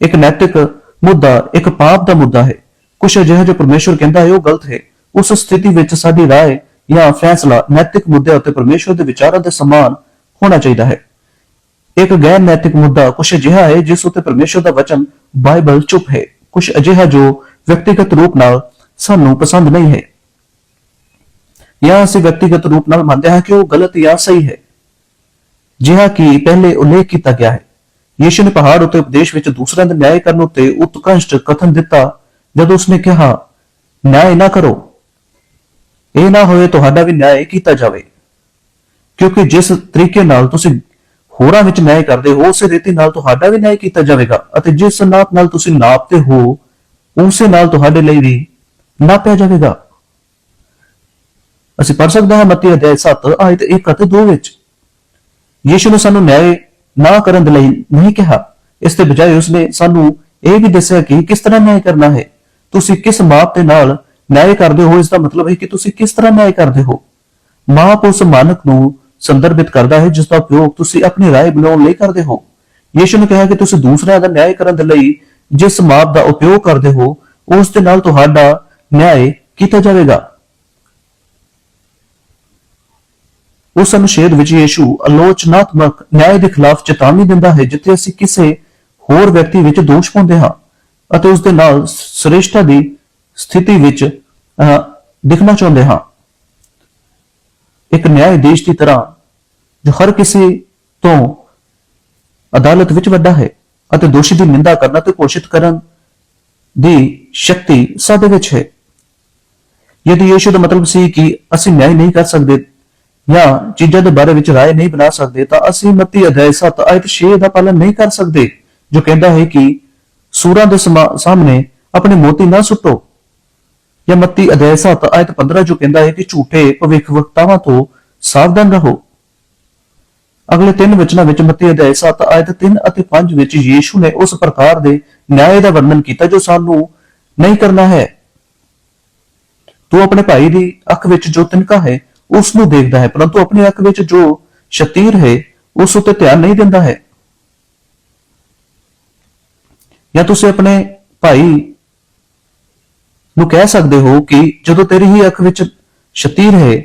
ਇੱਕ ਨੈਤਿਕ ਮੁੱਦਾ ਇੱਕ ਪਾਪ ਦਾ ਮੁੱਦਾ ਹੈ ਕੁਝ ਅਜਿਹਾ ਜੋ ਪਰਮੇਸ਼ਵਰ ਕਹਿੰਦਾ ਹੈ ਉਹ ਗਲਤ ਹੈ ਉਸ ਸਥਿਤੀ ਵਿੱਚ ਸਾਡੀ رائے ਜਾਂ ਫੈਸਲਾ ਨੈਤਿਕ ਮੁੱਦੇ ਉੱਤੇ ਪਰਮੇਸ਼ਵਰ ਦੇ ਵਿਚਾਰਾਂ ਦੇ ਸਮਾਨ ਹੋਣਾ ਚਾਹੀਦਾ ਹੈ ਇੱਕ ਗੈਰ ਨੈਤਿਕ ਮੁੱਦਾ ਕੁਝ ਅਜਿਹਾ ਹੈ ਜਿਸ ਉੱਤੇ ਪਰਮੇਸ਼ਵਰ ਦਾ ਵਚਨ ਬਾਈਬਲ ਚੁੱਪ ਹੈ। ਕੁਝ ਅਜਿਹਾ ਜੋ ਵਿਅਕਤੀਗਤ ਰੂਪ ਨਾਲ ਸਾਨੂੰ ਪਸੰਦ ਨਹੀਂ ਹੈ। ਜਾਂ ਅਸੀਂ ਵਿਅਕਤੀਗਤ ਰੂਪ ਨਾਲ ਮੰਨਦੇ ਹਾਂ ਕਿ ਉਹ ਗਲਤ ਜਾਂ ਸਹੀ ਹੈ। ਜਿਹਾ ਕਿ ਪਹਿਲੇ ਉਲੇਖ ਕੀਤਾ ਗਿਆ ਹੈ। ਯੀਸ਼ੂ ਨੇ ਪਹਾੜ ਉੱਤੇ ਉਪਦੇਸ਼ ਵਿੱਚ ਦੂਸਰਿਆਂ ਦੇ ਨਿਆਂ ਕਰਨ ਉੱਤੇ ਉਤਕੰਸ਼ਟ ਕਥਨ ਦਿੱਤਾ, ਜਦੋਂ ਉਸਨੇ ਕਿਹਾ, ਨਿਆਂ ਨਾ ਕਰੋ। ਇਹ ਨਾ ਹੋਏ ਤੁਹਾਡਾ ਵੀ ਨਿਆਂ ਕੀਤਾ ਜਾਵੇ। ਕਿਉਂਕਿ ਜਿਸ ਤਰੀਕੇ ਨਾਲ ਤੁਸੀਂ ਹੋਰਾਂ ਵਿੱਚ ਨਿਆਂ ਕਰਦੇ ਹੋ, ਉਸੇ ਰੀਤੀ ਨਾਲ ਤੁਹਾਡਾ ਵੀ ਨਿਆਂ ਕੀਤਾ ਜਾਵੇਗਾ ਅਤੇ ਜਿਸ ਨਾਪ ਨਾਲ ਤੁਸੀਂ ਨਾਪਦੇ ਹੋ, ਉਸੇ ਨਾਲ ਤੁਹਾਡੇ ਲਈ ਵੀ ਨਾਪਿਆ ਜਾਵੇਗਾ। ਅਸੀਂ ਪੜ੍ਹ ਸਕਦੇ ਹਾਂ ਮੱਤੀ ਅਧਿਆਇ 7 ਆਇਤ 1 ਅਤੇ 2 ਵਿੱਚ, ਯੀਸ਼ੂ ਨੇ ਸਾਨੂੰ ਨਿਆਂ ਨਾ ਕਰਨ ਦੇ ਲਈ ਨਹੀਂ ਕਿਹਾ। ਇਸ ਦੇ ਬਜਾਏ ਉਸਨੇ ਸਾਨੂੰ ਇਹ ਵੀ ਦੱਸਿਆ ਕਿ ਕਿਸ ਤਰ੍ਹਾਂ ਨਿਆਂ ਕਰਨਾ ਹੈ? ਤੁਸੀਂ ਕਿਸ ਮਾਪ ਦੇ ਨਾਲ ਨਿਆਂ ਕਰਦੇ ਹੋ? ਇਸ ਦਾ ਮਤਲਬ ਹੈ ਕਿ ਤੁਸੀਂ ਕਿਸ ਤਰ੍ਹਾਂ ਨਿਆਂ ਕਰਦੇ ਹੋ? ਮਾਪ ਉਸ ਮਾਨਕ ਨੂੰ ਸੰਦਰਭਿਤ ਕਰਦਾ ਹੈ ਜਿਸ ਦਾ ਉਪਯੋਗ ਤੁਸੀਂ ਆਪਣੀ رائے ਬਣਾਉਣ ਲਈ ਕਰਦੇ ਹੋ ਯੀਸ਼ੂ ਨੇ ਕਿਹਾ ਕਿ ਤੁਸੀਂ ਦੂਸਰਿਆਂ ਦਾ ਨਿਆਂ ਕਰਨ ਦੇ ਲਈ ਜਿਸ ਮਾਪ ਦਾ ਉਪਯੋਗ ਕਰਦੇ ਹੋ ਉਸ ਦੇ ਨਾਲ ਤੁਹਾਡਾ ਨਿਆਂ ਕੀਤਾ ਜਾਵੇਗਾ ਉਸ ਅਨੁਛੇਦ ਵਿੱਚ ਯੀਸ਼ੂ ਆਲੋਚਨਾਤਮਕ ਨਿਆਂ ਦੇ ਖਿਲਾਫ ਚੇਤਾਵਨੀ ਦਿੰਦਾ ਹੈ ਜਿੱਥੇ ਅਸੀਂ ਕਿਸੇ ਹੋਰ ਵਿਅਕਤੀ ਵਿੱਚ ਦੋਸ਼ ਪਾਉਂਦੇ ਹਾਂ ਅਤੇ ਉਸ ਦੇ ਨਾਲ ਸ੍ਰੇਸ਼ਟਤਾ ਦੀ ਸਥਿਤੀ ਵਿੱਚ ਅਹ, ਦਿਖਣਾ ਚਾਹੁੰਦੇ ਹਾਂ ਇੱਕ ਨਿਆਂਇਦੀਸ਼ ਦੀ ਤਰ੍ਹਾਂ ਜੋ ਹਰ ਕਿਸੇ ਤੋਂ ਅਦਾਲਤ ਵਿੱਚ ਵੱਡਾ ਹੈ ਅਤੇ ਦੋਸ਼ੀ ਦੀ ਨਿੰਦਾ ਕਰਨਾ ਤੇ ਘੋਸ਼ਿਤ ਕਰਨ ਦੀ ਸ਼ਕਤੀ ਸਾਡੇ ਵਿੱਚ ਹੈ ਯਦਿ ਯੀਸ਼ੂ ਦਾ ਮਤਲਬ ਸੀ ਕਿ ਅਸੀਂ ਨਿਆਂ ਨਹੀਂ ਕਰ ਸਕਦੇ ਜਾਂ ਚੀਜ਼ਾਂ ਦੇ ਬਾਰੇ ਵਿੱਚ رائے ਨਹੀਂ ਬਣਾ ਸਕਦੇ ਤਾਂ ਅਸੀਂ ਮੱਤੀ ਅਧਿਆਇ 7 ਆਇਤ 6 ਦਾ ਪਾਲਨ ਨਹੀਂ ਕਰ ਸਕਦੇ ਜੋ ਕਹਿੰਦਾ ਹੈ ਕਿ ਸੂਰਾਂ ਦੇ ਸਮਾ- ਸਾਹਮਣੇ ਆਪਣੇ ਮੋਤੀ ਨਾ ਸੁੱਟੋ ਜਾਂ ਮੱਤੀ ਅਧਿਆਇ 7 ਆਇਤ 15 ਜੋ ਕਹਿੰਦਾ ਹੈ ਕਿ ਝੂਠੇ ਭਵਿੱਖਵਕਤਾਵਾਂ ਤੋਂ ਸਾਵਧਾਨ ਰਹੋ। ਅਗਲੇ ਤਿੰਨ ਵਚਨਾਂ ਵਿੱਚ ਮੱਤੀ ਅਧਿਆਇ 7 ਆਇਤ 3 ਅਤੇ 5 ਵਿੱਚ ਯੀਸ਼ੂ ਨੇ ਉਸ ਪ੍ਰਕਾਰ ਦੇ ਨਿਆਂ ਦਾ ਵਰਣਨ ਕੀਤਾ ਜੋ ਸਾਨੂੰ ਨਹੀਂ ਕਰਨਾ ਹੈ। ਤੂੰ ਆਪਣੇ ਭਾਈ ਦੀ ਅੱਖ ਵਿੱਚ ਜੋ ਤਿਨਕਾ ਹੈ, ਉਸ ਨੂੰ ਦੇਖਦਾ ਹੈ, ਪਰੰਤੂ ਆਪਣੀ ਅੱਖ ਵਿੱਚ ਜੋ ਸ਼ਤੀਰ ਹੈ, ਉਸ ਉੱਤੇ ਧਿਆਨ ਨਹੀਂ ਦਿੰਦਾ ਹੈ। ਜਾਂ ਤੁਸੀਂ ਆਪਣੇ ਭਾਈ ਨੂੰ ਕਹਿ ਸਕਦੇ ਹੋ ਕਿ ਜਦੋਂ ਤੇਰੀ ਹੀ ਅੱਖ ਵਿੱਚ ਸ਼ਤੀਰ ਹੈ,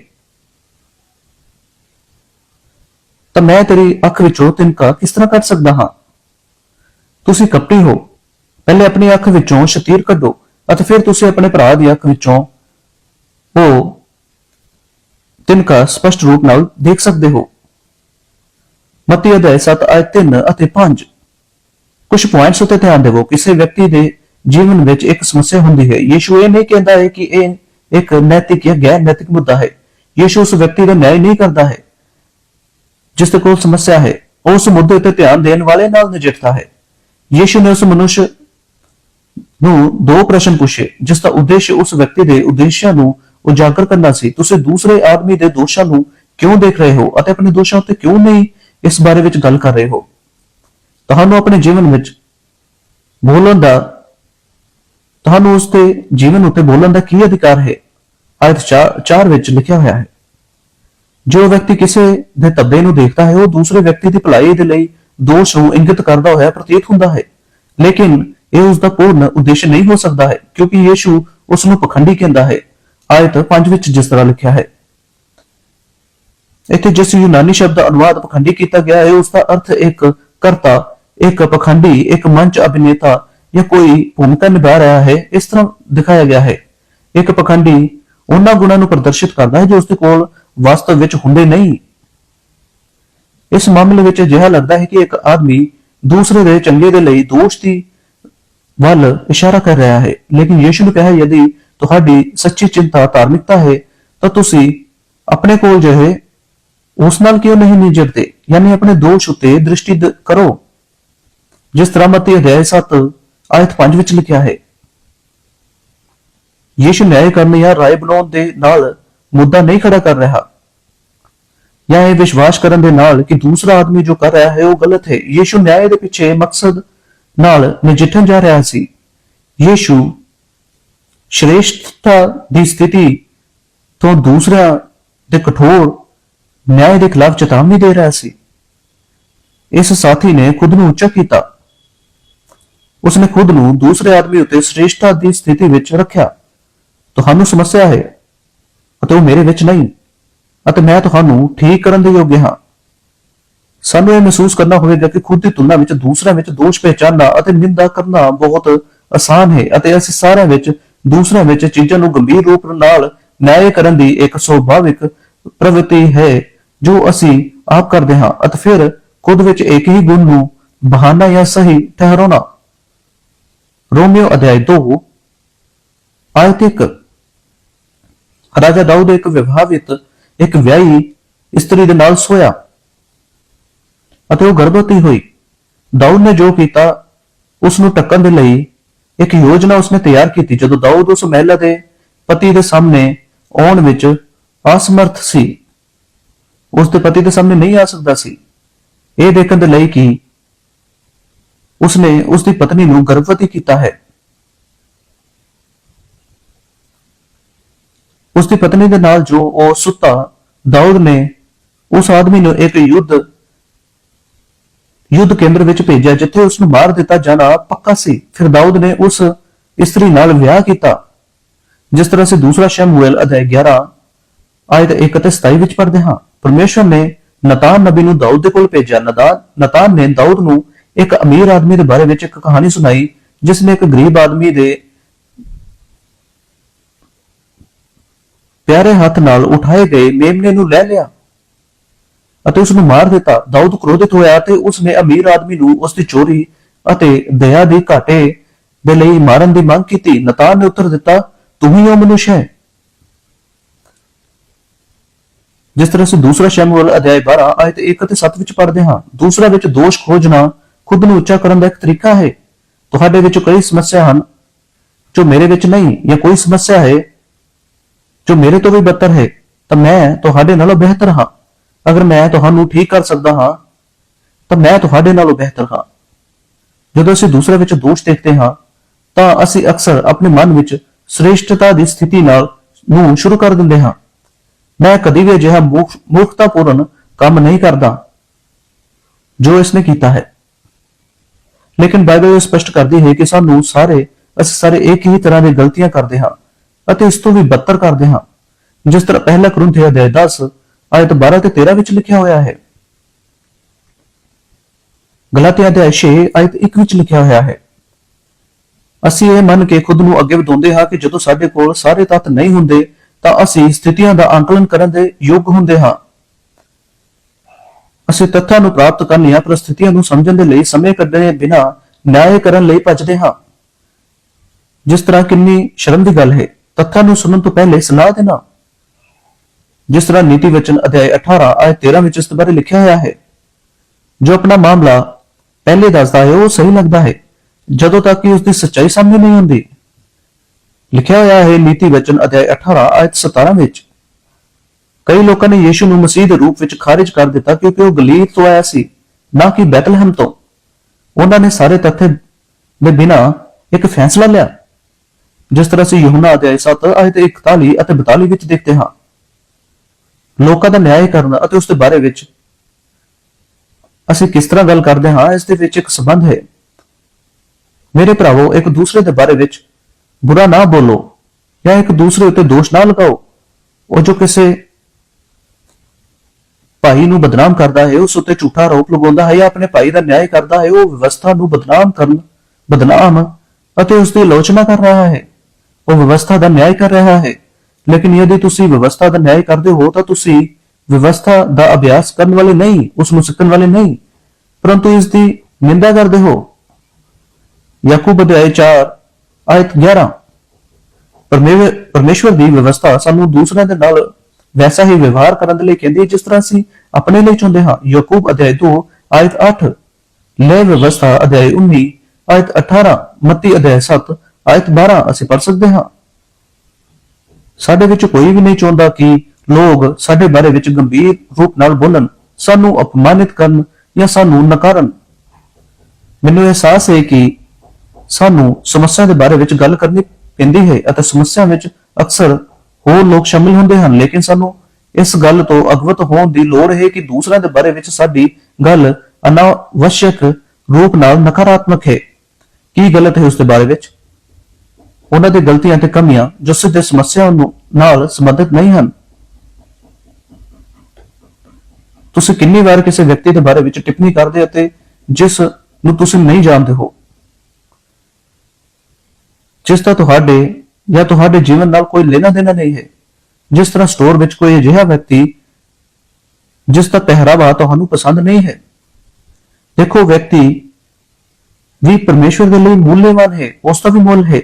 ਤਾਂ ਮੈਂ ਤੇਰੀ ਅੱਖ ਵਿੱਚੋਂ ਤਿਨਕਾ ਕਿਸ ਤਰ੍ਹਾਂ ਕੱਢ ਸਕਦਾ ਹਾਂ? ਤੁਸੀਂ ਕਪਟੀ ਹੋ, ਪਹਿਲੇ ਆਪਣੀ ਅੱਖ ਵਿੱਚੋਂ ਸ਼ਤੀਰ ਕੱਢੋ ਅਤੇ ਫਿਰ ਤੁਸੀਂ ਆਪਣੇ ਭਰਾ ਦੀ ਅੱਖ ਵਿੱਚੋਂ ਉਹ ਤਿਨਕਾ ਸਪਸ਼ਟ ਰੂਪ ਨਾਲ ਦੇਖ ਸਕਦੇ ਹੋ। ਮਤੀ ਅਧਿਆਇ 7 ਆਇਤ 3 ਅਤੇ 5 ਕੁਝ ਪੁਆਇੰਟਸ ਉੱਤੇ ਧਿਆਨ ਦੇਵੋ। ਕਿਸੇ ਵਿਅਕਤੀ ਦੇ ਜੀਵਨ ਵਿੱਚ ਇੱਕ ਸਮੱਸਿਆ ਹੁੰਦੀ ਹੈ। ਯੀਸ਼ੂ ਇਹ ਨਹੀਂ ਕਹਿੰਦਾ ਹੈ ਕਿ ਇਹ ਇੱਕ ਨੈਤਿਕ ਜਾਂ ਗੈਰ ਨੈਤਿਕ ਮੁੱਦਾ ਹੈ। ਯੀਸ਼ੂ ਉਸ ਵਿਅਕਤੀ ਦਾ ਨਿਆਂ ਨਹੀਂ ਕਰਦਾ ਹੈ, ਜਿਸ ਦੇ ਕੋਲ ਸਮੱਸਿਆ ਹੈ। ਉਸ ਮੁੱਦੇ ਤੇ ਧਿਆਨ ਦੇਣ ਵਾਲੇ ਨਾਲ ਨਜਿੱਠਦਾ ਹੈ। ਯੀਸ਼ੂ ਨੇ ਉਸ ਮਨੁੱਖ ਨੂੰ ਦੋ ਪ੍ਰਸ਼ਨ ਪੁੱਛੇ, ਜਿਸ ਦਾ ਉਦੇਸ਼ ਉਸ ਵਿਅਕਤੀ ਦੇ ਉਦੇਸ਼ਾਂ ਨੂੰ ਉਜਾਗਰ ਕਰਨਾ ਸੀ। ਤੁਸੀਂ ਦੂਸਰੇ ਆਦਮੀ ਦੇ ਦੋਸ਼ਾਂ ਨੂੰ ਕਿਉਂ ਦੇਖ ਰਹੇ ਹੋ ਅਤੇ ਆਪਣੇ ਦੋਸ਼ਾਂ ਉੱਤੇ ਕਿਉਂ ਨਹੀਂ ਇਸ ਬਾਰੇ ਵਿੱਚ ਗੱਲ ਕਰ ਰਹੇ ਹੋ? ਤੁਹਾਨੂੰ ਆਪਣੇ ਜੀਵਨ ਵਿੱਚ ਬੋਲਣ ਦਾ ਤੁਹਾਨੂੰ ਉਸ ਦੇ ਜੀਵਨ ਉੱਤੇ ਬੋਲਣ ਦਾ ਕੀ ਅਧਿਕਾਰ ਹੈ? ਆਇਤ 4 ਵਿੱਚ ਲਿਖਿਆ ਹੋਇਆ ਹੈ, ਜੋ ਵਿਅਕਤੀ ਕਿਸੇ ਦੇ ਤੱਬੇ ਨੂੰ ਦੇਖਦਾ ਹੈ, ਉਹ ਦੂਸਰੇ ਵਿਅਕਤੀ ਦੀ ਭਲਾਈ ਦੇ ਲਈ ਦੋਸ਼ ਨੂੰ ਇੰਗਿਤ ਕਰਦਾ ਹੋਇਆ ਪ੍ਰਤੀਤ ਹੁੰਦਾ ਹੈ। ਲੇਕਿਨ ਇਹ ਉਸ ਦਾ ਪੂਰਨ ਉਦੇਸ਼ ਨਹੀਂ ਹੋ ਸਕਦਾ ਹੈ, ਕਿਉਂਕਿ ਯੀਸ਼ੂ ਉਸ ਨੂੰ ਪਖੰਡੀ ਕਹਿੰਦਾ ਹੈ। ਆਇਤ 5 ਵਿੱਚ ਜਿਸ ਤਰ੍ਹਾਂ ਲਿਖਿਆ ਹੈ, ਇੱਥੇ ਜਿਸ ਯੂਨਾਨੀ ਸ਼ਬਦ ਦਾ ਅਨੁਵਾਦ ਪਖੰਡੀ ਕੀਤਾ ਗਿਆ ਹੈ, ਉਸ ਦਾ ਅਰਥ ਇੱਕ ਕਰਤਾ, ਇੱਕ ਪਖੰਡੀ, ਇੱਕ ਮੰਚ ਅਭਿਨੇਤਾ ਜਾਂ ਕੋਈ ਭੂਮਿਕਾ ਨਿਭਾ ਰਿਹਾ ਹੈ, ਇਸ ਤਰ੍ਹਾਂ ਦਿਖਾਇਆ ਗਿਆ ਹੈ। ਇੱਕ ਪਖੰਡੀ ਉਹਨਾਂ ਗੁਣਾਂ ਨੂੰ ਪ੍ਰਦਰਸ਼ਿਤ ਕਰਦਾ ਹੈ ਜੋ ਉਸ ਕੋਲ ਵਾਸਤਵ ਵਿੱਚ ਹੁੰਦੇ ਨਹੀਂ। ਇਸ ਮਾਮਲੇ ਵਿੱਚ ਅਜਿਹਾ ਲੱਗਦਾ ਹੈ ਕਿ ਇੱਕ ਆਦਮੀ ਦੂਸਰੇ ਦੇ ਚੰਗੇ ਦੇ ਲਈ ਦੋਸ਼ ਦੀ ਵੱਲ ਇਸ਼ਾਰਾ ਕਰ ਰਿਹਾ ਹੈ। ਲੇਕਿਨ ਯੀਸ਼ੂ ਨੇ ਕਿਹਾ, ਯਦि ਤੁਹਾਡੀ ਸੱਚੀ ਚਿੰਤਾ ਧਾਰਮਿਕਤਾ ਹੈ, ਤਾਂ ਤੁਸੀਂ ਆਪਣੇ ਕੋਲ ਜਿਹੇ ਉਸ ਨਾਲ ਕਿਉਂ ਨਹੀਂ ਨਿਜੜਦੇ ਯਾਨੀ ਆਪਣੇ ਦੋਸ਼ ਉੱਤੇ ਦ੍ਰਿਸ਼ਟੀ ਕਰੋ। ਜਿਸ ਤਰ੍ਹਾਂ ਮਤੀ ਅਧਿਆਇ 7 ਆਇਤ 5 ਵਿੱਚ ਲਿਖਿਆ ਹੈ। ਯੀਸ਼ੂ ਨਿਆਂ ਕਰਨ ਜਾਂ ਰਾਏ ਬਣਾਉਣ ਦੇ ਨਾਲ ਮੁੱਦਾ ਨਹੀਂ ਖੜਾ ਕਰ ਰਿਹਾ। ਜਾਂ ਇਹ ਵਿਸ਼ਵਾਸ ਕਰਨ ਦੇ ਨਾਲ ਕਿ ਦੂਸਰਾ ਆਦਮੀ ਜੋ ਕਰ ਰਿਹਾ ਹੈ, ਉਹ ਗਲਤ ਹੈ। ਯੀਸ਼ੂ ਨਿਆਂ ਦੇ ਪਿੱਛੇ ਮਕਸਦ ਨਾਲ ਨਜਿੱਠਣ ਜਾ ਰਿਹਾ ਸੀ। ਯੀਸ਼ੂ ਸ਼੍ਰੇਸ਼ਟਤਾ ਦੀ ਸਥਿਤੀ ਤੋਂ ਦੂਸਰਿਆਂ ਦੇ ਕਠੋਰ ਨਿਆਂ ਦੇ ਖਿਲਾਫ ਚੇਤਾਵਨੀ ਦੇ ਰਿਹਾ ਸੀ। ਇਸ ਸਾਥੀ ਨੇ ਖੁਦ ਨੂੰ ਉੱਚਾ ਕੀਤਾ। ਉਸਨੇ ਖੁਦ ਨੂੰ ਦੂਸਰੇ ਆਦਮੀ ਉੱਤੇ ਸ਼੍ਰੇਸ਼ਟਤਾ ਦੀ ਸਥਿਤੀ ਵਿੱਚ ਰੱਖਿਆ। ਤੁਹਾਨੂੰ ਸਮੱਸਿਆ ਹੈ ਅਤੇ ਉਹ ਮੇਰੇ ਵਿੱਚ ਨਹੀਂ, ਅਤੇ ਮੈਂ ਤੁਹਾਨੂੰ ਠੀਕ ਕਰਨ ਦੇ ਯੋਗ ਹਾਂ। ਸਾਨੂੰ ਇਹ ਮਹਿਸੂਸ ਕਰਨਾ ਹੋਵੇਗਾ ਕਿ ਖੁਦ ਦੀ ਤੁਲਨਾ ਵਿੱਚ ਦੂਸਰਿਆਂ ਵਿੱਚ ਦੋਸ਼ ਪਹਿਚਾਨਣਾ ਅਤੇ ਨਿੰਦਾ ਕਰਨਾ ਬਹੁਤ ਆਸਾਨ ਹੈ ਅਤੇ ਅਸੀਂ ਸਾਰਿਆਂ ਵਿੱਚ, ਦੂਸਰਿਆਂ ਵਿੱਚ ਚੀਜ਼ਾਂ ਨੂੰ ਗੰਭੀਰ ਰੂਪ ਨਾਲ ਨਿਆਂ ਕਰਨ ਦੀ ਇੱਕ ਸੁਭਾਵਿਕ ਪ੍ਰਵਿਰਤੀ ਹੈ ਜੋ ਅਸੀਂ ਆਪ ਕਰਦੇ ਹਾਂ ਅਤੇ ਫਿਰ ਖੁਦ ਵਿੱਚ ਇੱਕ ਹੀ ਗੁਣ ਨੂੰ ਬਹਾਨਾ ਜਾਂ ਸਹੀ ਠਹਿਰਾਉਣਾ ਰੋਮੀਓ ਅਧਿਆਇ 2 ਆਇਤ 1 ਰਾਜਾ ਦਾਊਦ ਇੱਕ ਵਿਵਾਹਿਤ, ਇੱਕ ਵਿਆਹੀ ਇਸਤਰੀ ਦੇ ਨਾਲ ਸੋਇਆ ਅਤੇ ਉਹ ਗਰਭਵਤੀ ਹੋਈ। ਦਾਊਦ ਨੇ ਜੋ ਕੀਤਾ ਉਸ ਨੂੰ ਟੱਕਣ ਦੇ ਲਈ ਇੱਕ ਯੋਜਨਾ ਉਸਨੇ ਤਿਆਰ ਕੀਤੀ। ਜਦੋਂ ਦਾਊਦ ਉਸ ਮਹਿਲਾ ਦੇ ਪਤੀ ਦੇ ਸਾਹਮਣੇ ਆਉਣ ਵਿੱਚ ਅਸਮਰਥ ਸੀ ਉਸ ਦੇ ਪਤੀ ਦੇ ਸਾਹਮਣੇ ਨਹੀਂ ਆ ਸਕਦਾ ਸੀ। ਇਹ ਦੇਖਣ ਦੇ ਲਈ ਕਿ ਉਸਨੇ ਉਸ ਦੀ ਪਤਨੀ ਨੂੰ ਗਰਭਵਤੀ ਕੀਤਾ ਹੈ। ਉਸ ਦੀ ਪਤਨੀ ਦੇ ਨਾਲ ਜੋ ਉਹ ਸੁੱਤਾ, ਦਾਊਦ ਨੇ ਉਸ ਆਦਮੀ ਨੂੰ ਇੱਕ ਯੁੱਧ ਯੁੱਧ ਕੇਂਦਰ ਵਿੱਚ ਭੇਜਿਆ, ਜਿੱਥੇ ਉਸ ਨੂੰ ਮਾਰ ਦਿੱਤਾ ਜਾਣਾ ਪੱਕਾ ਸੀ। ਫਿਰ ਦਾਊਦ ਨੇ ਉਸ ਇਸਤਰੀ ਨਾਲ ਵਿਆਹ ਕੀਤਾ, ਜਿਸ ਤਰ੍ਹਾਂ ਸੇ ਦੂਸਰਾ ਸ਼ਮੂਏਲ ਅਧਿਆਇ 11 ਆਇਤ 1 ਅਤੇ 27 ਵਿੱਚ ਪੜ੍ਹਦੇ ਹਾਂ। ਪਰਮੇਸ਼ਰ ਨੇ ਨਤਾਨ ਨਬੀ ਨੂੰ ਦਾਊਦ ਦੇ ਕੋਲ ਭੇਜਿਆ। ਨਤਾਨ ਨਤਾਨ ਨੇ ਦਾਊਦ ਨੂੰ ਇੱਕ ਅਮੀਰ ਆਦਮੀ ਦੇ ਬਾਰੇ ਵਿੱਚ ਇੱਕ ਕਹਾਣੀ ਸੁਣਾਈ, ਜਿਸ ਨੇ ਇੱਕ ਗਰੀਬ ਆਦਮੀ ਦੇ ਪਿਆਰੇ ਹੱਥ ਨਾਲ ਉਠਾਏ ਗਏ ਮੇਮਨੇ ਨੂੰ ਲੈ ਲਿਆ ਅਤੇ ਉਸ ਨੂੰ ਮਾਰ ਦਿੱਤਾ। ਦਾਊਦ ਕ੍ਰੋਧਿਤ ਹੋਇਆ ਤੇ ਉਸ ਨੇ ਅਮੀਰ ਆਦਮੀ ਨੂੰ ਉਸ ਦੀ ਚੋਰੀ ਅਤੇ ਦਇਆ ਦੇ ਘਾਟੇ ਦੇ ਲਈ ਮਾਰਨ ਦੀ ਮੰਗ ਕੀਤੀ। ਨਤਾਨ ਨੇ ਉੱਤਰ ਦਿੱਤਾ, ਤੂੰ ਹੀ ਉਹ ਮਨੁੱਖ ਹੈ। ਜਿਸ ਤਰ੍ਹਾਂ ਅਸੀਂ ਦੂਸਰਾ ਸ਼ਮੂਏਲ ਅਧਿਆਇ 12 ਆਇਤ 1 ਅਤੇ 7 ਵਿੱਚ ਪੜ੍ਹਦੇ ਹਾਂ। ਦੂਸਰਾ ਵਿੱਚ ਦੋਸ਼ ਖੋਜਣਾ ਖੁਦ ਨੂੰ ਉੱਚਾ ਕਰਨ ਦਾ ਇੱਕ ਤਰੀਕਾ ਹੈ। ਤੁਹਾਡੇ ਵਿੱਚ ਕਈ ਸਮੱਸਿਆ ਹਨ, ਜੋ ਮੇਰੇ ਵਿੱਚ ਨਹੀਂ ਜਾਂ ਕੋਈ ਸਮੱਸਿਆ ਹੈ, ਜੋ ਮੇਰੇ ਤੋਂ ਵੀ ਬੱਤਰ ਹੈ, ਤਾਂ ਮੈਂ ਤੁਹਾਡੇ ਨਾਲੋਂ ਬਿਹਤਰ ਹਾਂ। ਅਗਰ ਮੈਂ ਤੁਹਾਨੂੰ ਠੀਕ ਕਰ ਸਕਦਾ ਹਾਂ, ਤਾਂ ਮੈਂ ਤੁਹਾਡੇ ਨਾਲੋਂ ਬਿਹਤਰ ਹਾਂ। ਜਦੋਂ ਅਸੀਂ ਦੂਸਰੇ ਵਿੱਚ ਦੋਸ਼ ਦੇਖਦੇ ਹਾਂ, ਤਾਂ ਅਸੀਂ ਅਕਸਰ ਆਪਣੇ ਮਨ ਵਿੱਚ ਸ੍ਰੇਸ਼ਟਤਾ ਦੀ ਸਥਿਤੀ ਨਾਲ ਨੂੰ ਸ਼ੁਰੂ ਕਰ ਦਿੰਦੇ ਹਾਂ। ਮੈਂ ਕਦੀ ਵੀ ਅਜਿਹਾ ਮੂਰਖ- ਮੂਰਖਤਾਪੂਰਨ ਕੰਮ ਨਹੀਂ ਕਰਦਾ, ਜੋ ਇਸਨੇ ਕੀਤਾ ਹੈ। ਲੇਕਿਨ ਬਾਈਬਲ ਇਹ ਸਪਸ਼ਟ ਕਰਦੀ ਹੈ ਕਿ ਸਾਨੂੰ ਸਾਰੇ, ਅਸੀਂ ਸਾਰੇ ਇੱਕ ਹੀ ਤਰ੍ਹਾਂ ਦੀ ਗਲਤੀਆਂ ਕਰਦੇ ਹਾਂ ਅਤੇ ਇਸ ਤੋਂ ਵੀ ਬੱਤਰ ਕਰਦੇ ਹਾਂ। ਜਿਸ ਤਰ੍ਹਾਂ ਪਹਿਲਾ ਕਰੁੰਥੀ ਅਧਿਆਇ 10 ਆਇਤ 12 ਤੇ 13 ਵਿੱਚ ਲਿਖਿਆ ਹੋਇਆ ਹੈ। ਗਲਾਤੀਆ ਅਧਿਆਇ 6 ਆਇਤ 1 ਵਿੱਚ ਲਿਖਿਆ ਹੋਇਆ ਹੈ। ਅਸੀਂ ਇਹ ਮੰਨ ਕੇ ਖੁਦ ਨੂੰ ਅੱਗੇ ਵਧਾਉਂਦੇ ਹਾਂ ਕਿ ਜਦੋਂ ਸਾਡੇ ਕੋਲ ਸਾਰੇ ਤੱਤ ਨਹੀਂ ਹੁੰਦੇ, ਤਾਂ ਅਸੀਂ ਸਥਿਤੀਆਂ ਦਾ ਅੰਕਲਨ ਕਰਨ ਦੇ ਯੋਗ ਹੁੰਦੇ ਹਾਂ। ਅਸੀਂ ਤੱਥਾਂ ਨੂੰ ਪ੍ਰਾਪਤ ਕਰਨ ਜਾਂ ਪ੍ਰਸਥਿਤੀਆਂ ਨੂੰ ਸਮਝਣ ਦੇ ਲਈ ਸਮੇਂ ਕੱਢਣੇ ਬਿਨਾਂ ਨਿਆਂ ਕਰਨ ਲਈ ਭੱਜਦੇ ਹਾਂ। ਜਿਸ ਤਰ੍ਹਾਂ ਕਿੰਨੀ ਸ਼ਰਮ ਦੀ ਗੱਲ ਹੈ, ਤੱਥਾਂ ਨੂੰ ਸੁਣਨ ਤੋਂ ਪਹਿਲੇ ਸਲਾਹ ਦੇਣਾ। ਜਿਸ ਤਰ੍ਹਾਂ ਨੀਤੀ ਵਚਨ ਅਧਿਆਇ 18 ਆਇਤ 13 ਵਿੱਚ ਇਸ ਬਾਰੇ ਲਿਖਿਆ ਹੋਇਆ ਹੈ, ਜੋ ਆਪਣਾ ਮਾਮਲਾ ਪਹਿਲੇ ਦੱਸਦਾ ਹੈ, ਉਹ ਸਹੀ ਲੱਗਦਾ ਹੈ, ਜਦੋਂ ਤੱਕ ਕਿ ਉਸ ਦੀ ਸੱਚਾਈ ਸਾਹਮਣੇ ਨਹੀਂ ਆਉਂਦੀ। ਲਿਖਿਆ ਹੋਇਆ ਹੈ, ਨੀਤੀ ਵਚਨ ਅਧਿਆਇ 18 ਆਇਤ 17 ਵਿੱਚ ਕਈ ਲੋਕਾਂ ਨੇ ਯੀਸ਼ੂ ਨੂੰ ਮਸੀਹ ਦੇ ਰੂਪ ਵਿੱਚ ਖਾਰਿਜ ਕਰ ਦਿੱਤਾ ਕਿਉਂਕਿ ਉਹ ਗਲੀਲ ਤੋਂ ਆਇਆ ਸੀ, ਨਾ ਕਿ ਬੈਤਲਹਮ ਤੋਂ। ਉਹਨਾਂ ਨੇ ਸਾਰੇ ਤੱਥ ਦੇ ਬਿਨਾਂ ਇੱਕ ਫੈਸਲਾ ਲਿਆ। ਜਿਸ ਤਰ੍ਹਾਂ ਅਸੀਂ ਯਹੋਨਾ ਅਧਿਆਇ 7 ਆਇਤ 41 ਅਤੇ 42 ਵਿੱਚ ਦੇਖਦੇ ਹਾਂ। ਲੋਕਾਂ ਦਾ ਨਿਆਂ ਕਰਨਾ ਅਤੇ ਉਸ ਦੇ ਬਾਰੇ ਵਿੱਚ ਅਸੀਂ ਕਿਸ ਤਰ੍ਹਾਂ ਗੱਲ ਕਰਦੇ ਹਾਂ, ਇਸ ਦੇ ਵਿੱਚ ਇੱਕ ਸੰਬੰਧ ਹੈ। ਮੇਰੇ ਭਰਾਵੋ, ਇੱਕ ਦੂਸਰੇ ਦੇ ਬਾਰੇ ਵਿੱਚ ਬੁਰਾ ਨਾ ਬੋਲੋ ਜਾਂ ਇੱਕ ਦੂਸਰੇ ਉੱਤੇ ਦੋਸ਼ ਨਾ ਲਗਾਓ। ਉਹ ਜੋ ਕਿਸੇ ਭਾਈ ਨੂੰ ਬਦਨਾਮ ਕਰਦਾ ਹੈ, ਉਸ ਉੱਤੇ ਝੂਠਾ ਆਰੋਪ ਲਗਾਉਂਦਾ ਹੈ ਜਾਂ ਆਪਣੇ ਭਾਈ ਦਾ ਨਿਆਂ ਕਰਦਾ ਹੈ, ਉਹ ਵਿਵਸਥਾ ਨੂੰ ਬਦਨਾਮ ਕਰਨ, ਬਦਨਾਮ ਅਤੇ ਉਸ ਦੀ ਆਲੋਚਨਾ ਕਰ ਰਿਹਾ ਹੈ। ਉਹ ਵਿਵਸਥਾ ਦਾ ਨਿਆਂ ਕਰ ਰਿਹਾ ਹੈ। ਲੇਕਿਨ ਯਦि ਤੁਸੀਂ ਵਿਵਸਥਾ ਦਾ ਨਿਆਂ ਕਰਦੇ ਹੋ ਤਾਂ ਤੁਸੀਂ ਵਿਵਸਥਾ ਦਾ ਅਭਿਆਸ ਕਰਨ ਵਾਲੇ ਨਹੀਂ, ਉਸ ਨੂੰ ਸਿੱਖਣ ਵਾਲੇ ਨਹੀਂ। ਪਰੰਤੂ ਇਸ ਦੀ ਨਿੰਦਾ ਕਰਦੇ ਹੋ। ਯਾਕੂਬ ਅਧਿਆਇ 4 ਆਇਤ 11 ਪਰਮੇਸ਼ਵਰ ਪਰਮੇਸ਼ਵਰ ਦੀ ਵਿਵਸਥਾ ਸਾਨੂੰ ਦੂਸਰਿਆਂ ਦੇ ਨਾਲ ਵੈਸਾ ਹੀ ਵਿਵਹਾਰ ਕਰਨ ਦੇ ਲਈ ਕਹਿੰਦੀ ਜਿਸ ਤਰ੍ਹਾਂ ਅਸੀਂ ਆਪਣੇ ਲਈ ਚਾਹੁੰਦੇ ਹਾਂ। ਯਾਕੂਬ ਅਧਿਆਇ 2 ਆਇਤ 8 ਲੈ ਵਿਵਸਥਾ ਅਧਿਆਇ 19 ਆਇਤ 18 ਮੱਤੀ ਅਧਿਆਇ 7 ਆਇਤ 12 ਅਸੀਂ ਪੜ ਸਕਦੇ ਹਾਂ। ਸਾਡੇ ਵਿੱਚ ਕੋਈ ਵੀ ਨਹੀਂ ਚਾਹੁੰਦਾ ਕਿ ਲੋਕ ਸਾਡੇ ਬਾਰੇ ਵਿੱਚ ਗੰਭੀਰ ਰੂਪ ਨਾਲ ਬੋਲਣ, ਸਾਨੂੰ ਅਪਮਾਨਿਤ ਕਰਨ ਜਾਂ ਸਾਨੂੰ ਨਕਾਰਨ। ਮੈਨੂੰ ਅਹਿਸਾਸ ਹੈ ਕਿ ਸਾਨੂੰ ਸਮੱਸਿਆ ਦੇ ਬਾਰੇ ਵਿੱਚ ਗੱਲ ਕਰਨੀ ਪੈਂਦੀ ਹੈ ਅਤੇ ਸਮੱਸਿਆ ਵਿੱਚ ਅਕਸਰ ਹੋਰ ਲੋਕ ਸ਼ਾਮਿਲ ਹੁੰਦੇ ਹਨ। ਲੇਕਿਨ ਸਾਨੂੰ ਇਸ ਗੱਲ ਤੋਂ ਅਗਵਤ ਹੋਣ ਦੀ ਲੋੜ ਹੈ ਕਿ ਦੂਸਰਿਆਂ ਦੇ ਬਾਰੇ ਵਿੱਚ ਸਾਡੀ ਗੱਲ ਅਨਾਵਸ਼ਕ ਰੂਪ ਨਾਲ ਨਕਾਰਾਤਮਕ ਹੈ। ਕੀ ਗਲਤ ਹੈ ਉਸ ਦੇ ਬਾਰੇ ਵਿੱਚ? ਉਹਨਾਂ ਦੇ ਗਲਤੀਆਂ ਤੇ ਕਮੀਆਂ ਜੋ ਸਿੱਧੇ ਸਮੱਸਿਆ ਨਾਲ ਸੰਬੰਧਿਤ ਨਹੀਂ ਹਨ। ਤੁਸੀਂ ਕਿੰਨੀ ਵਾਰ ਕਿਸੇ ਵਿਅਕਤੀ ਦੇ ਬਾਰੇ ਵਿੱਚ ਟਿੱਪਣੀ ਕਰਦੇ ਅਤੇ ਜਿਸ ਨੂੰ ਤੁਸੀਂ ਨਹੀਂ ਜਾਣਦੇ ਹੋ? ਜਿਸ ਦਾ ਤੁਹਾਡੇ ਜਾਂ ਤੁਹਾਡੇ ਜੀਵਨ ਨਾਲ ਕੋਈ ਲੈਣਾ ਦੇਣਾ ਨਹੀਂ ਹੈ। ਜਿਸ ਤਰ੍ਹਾਂ ਸਟੋਰ ਵਿੱਚ ਕੋਈ ਅਜਿਹਾ ਵਿਅਕਤੀ ਜਿਸ ਦਾ ਪਹਿਰਾਵਾ ਤੁਹਾਨੂੰ ਪਸੰਦ ਨਹੀਂ ਹੈ। ਦੇਖੋ, ਵਿਅਕਤੀ ਵੀ ਪਰਮੇਸ਼ਵਰ ਦੇ ਲਈ ਮੂਲਵਾਨ ਹੈ, ਉਸ ਦਾ ਵੀ ਮੁੱਲ ਹੈ।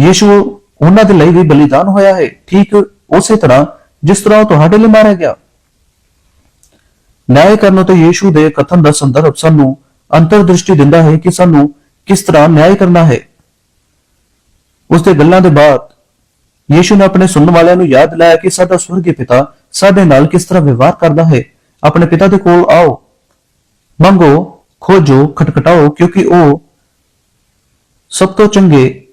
ਯੀਸ਼ੂ ਉਹਨਾਂ ਦੇ ਲਈ ਵੀ ਬਲੀਦਾਨ ਹੋਇਆ ਹੈ, ਠੀਕ ਉਸੇ ਤਰ੍ਹਾਂ ਜਿਸ ਤਰ੍ਹਾਂ ਉਹ ਤੁਹਾਡੇ ਲਈ ਮਾਰਿਆ ਗਿਆ। ਨਿਆਂ ਕਰਨ ਤੋਂ ਯੀਸ਼ੂ ਦੇ ਕਥਨ ਦਾ ਸੰਦਰਭ ਸਾਨੂੰ ਅੰਤਰਦ੍ਰਿਸ਼ਟੀ ਦਿੰਦਾ ਹੈ ਕਿ ਸਾਨੂੰ ਕਿਸ ਤਰ੍ਹਾਂ ਨਿਆਂ ਕਰਨਾ ਹੈ। ਉਸ ਦੇ ਗੱਲਾਂ ਦੇ ਬਾਅਦ ਯੀਸ਼ੂ ਨੇ ਆਪਣੇ ਸੁਣਨ ਵਾਲਿਆਂ ਨੂੰ ਯਾਦ ਲਾਇਆ ਕਿ ਸਾਡਾ ਸਵਰਗੀ ਪਿਤਾ ਸਾਡੇ ਨਾਲ ਕਿਸ ਤਰ੍ਹਾਂ ਵਿਵਹਾਰ ਕਰਦਾ ਹੈ। ਆਪਣੇ ਪਿਤਾ ਦੇ ਕੋਲ ਆਓ। ਮੰਗੋ, ਖੋਜੋ, ਖਟਖਟਾਓ, ਕਿਉਂਕਿ ਉਹ ਸਭ ਤੋਂ ਚੰਗੇ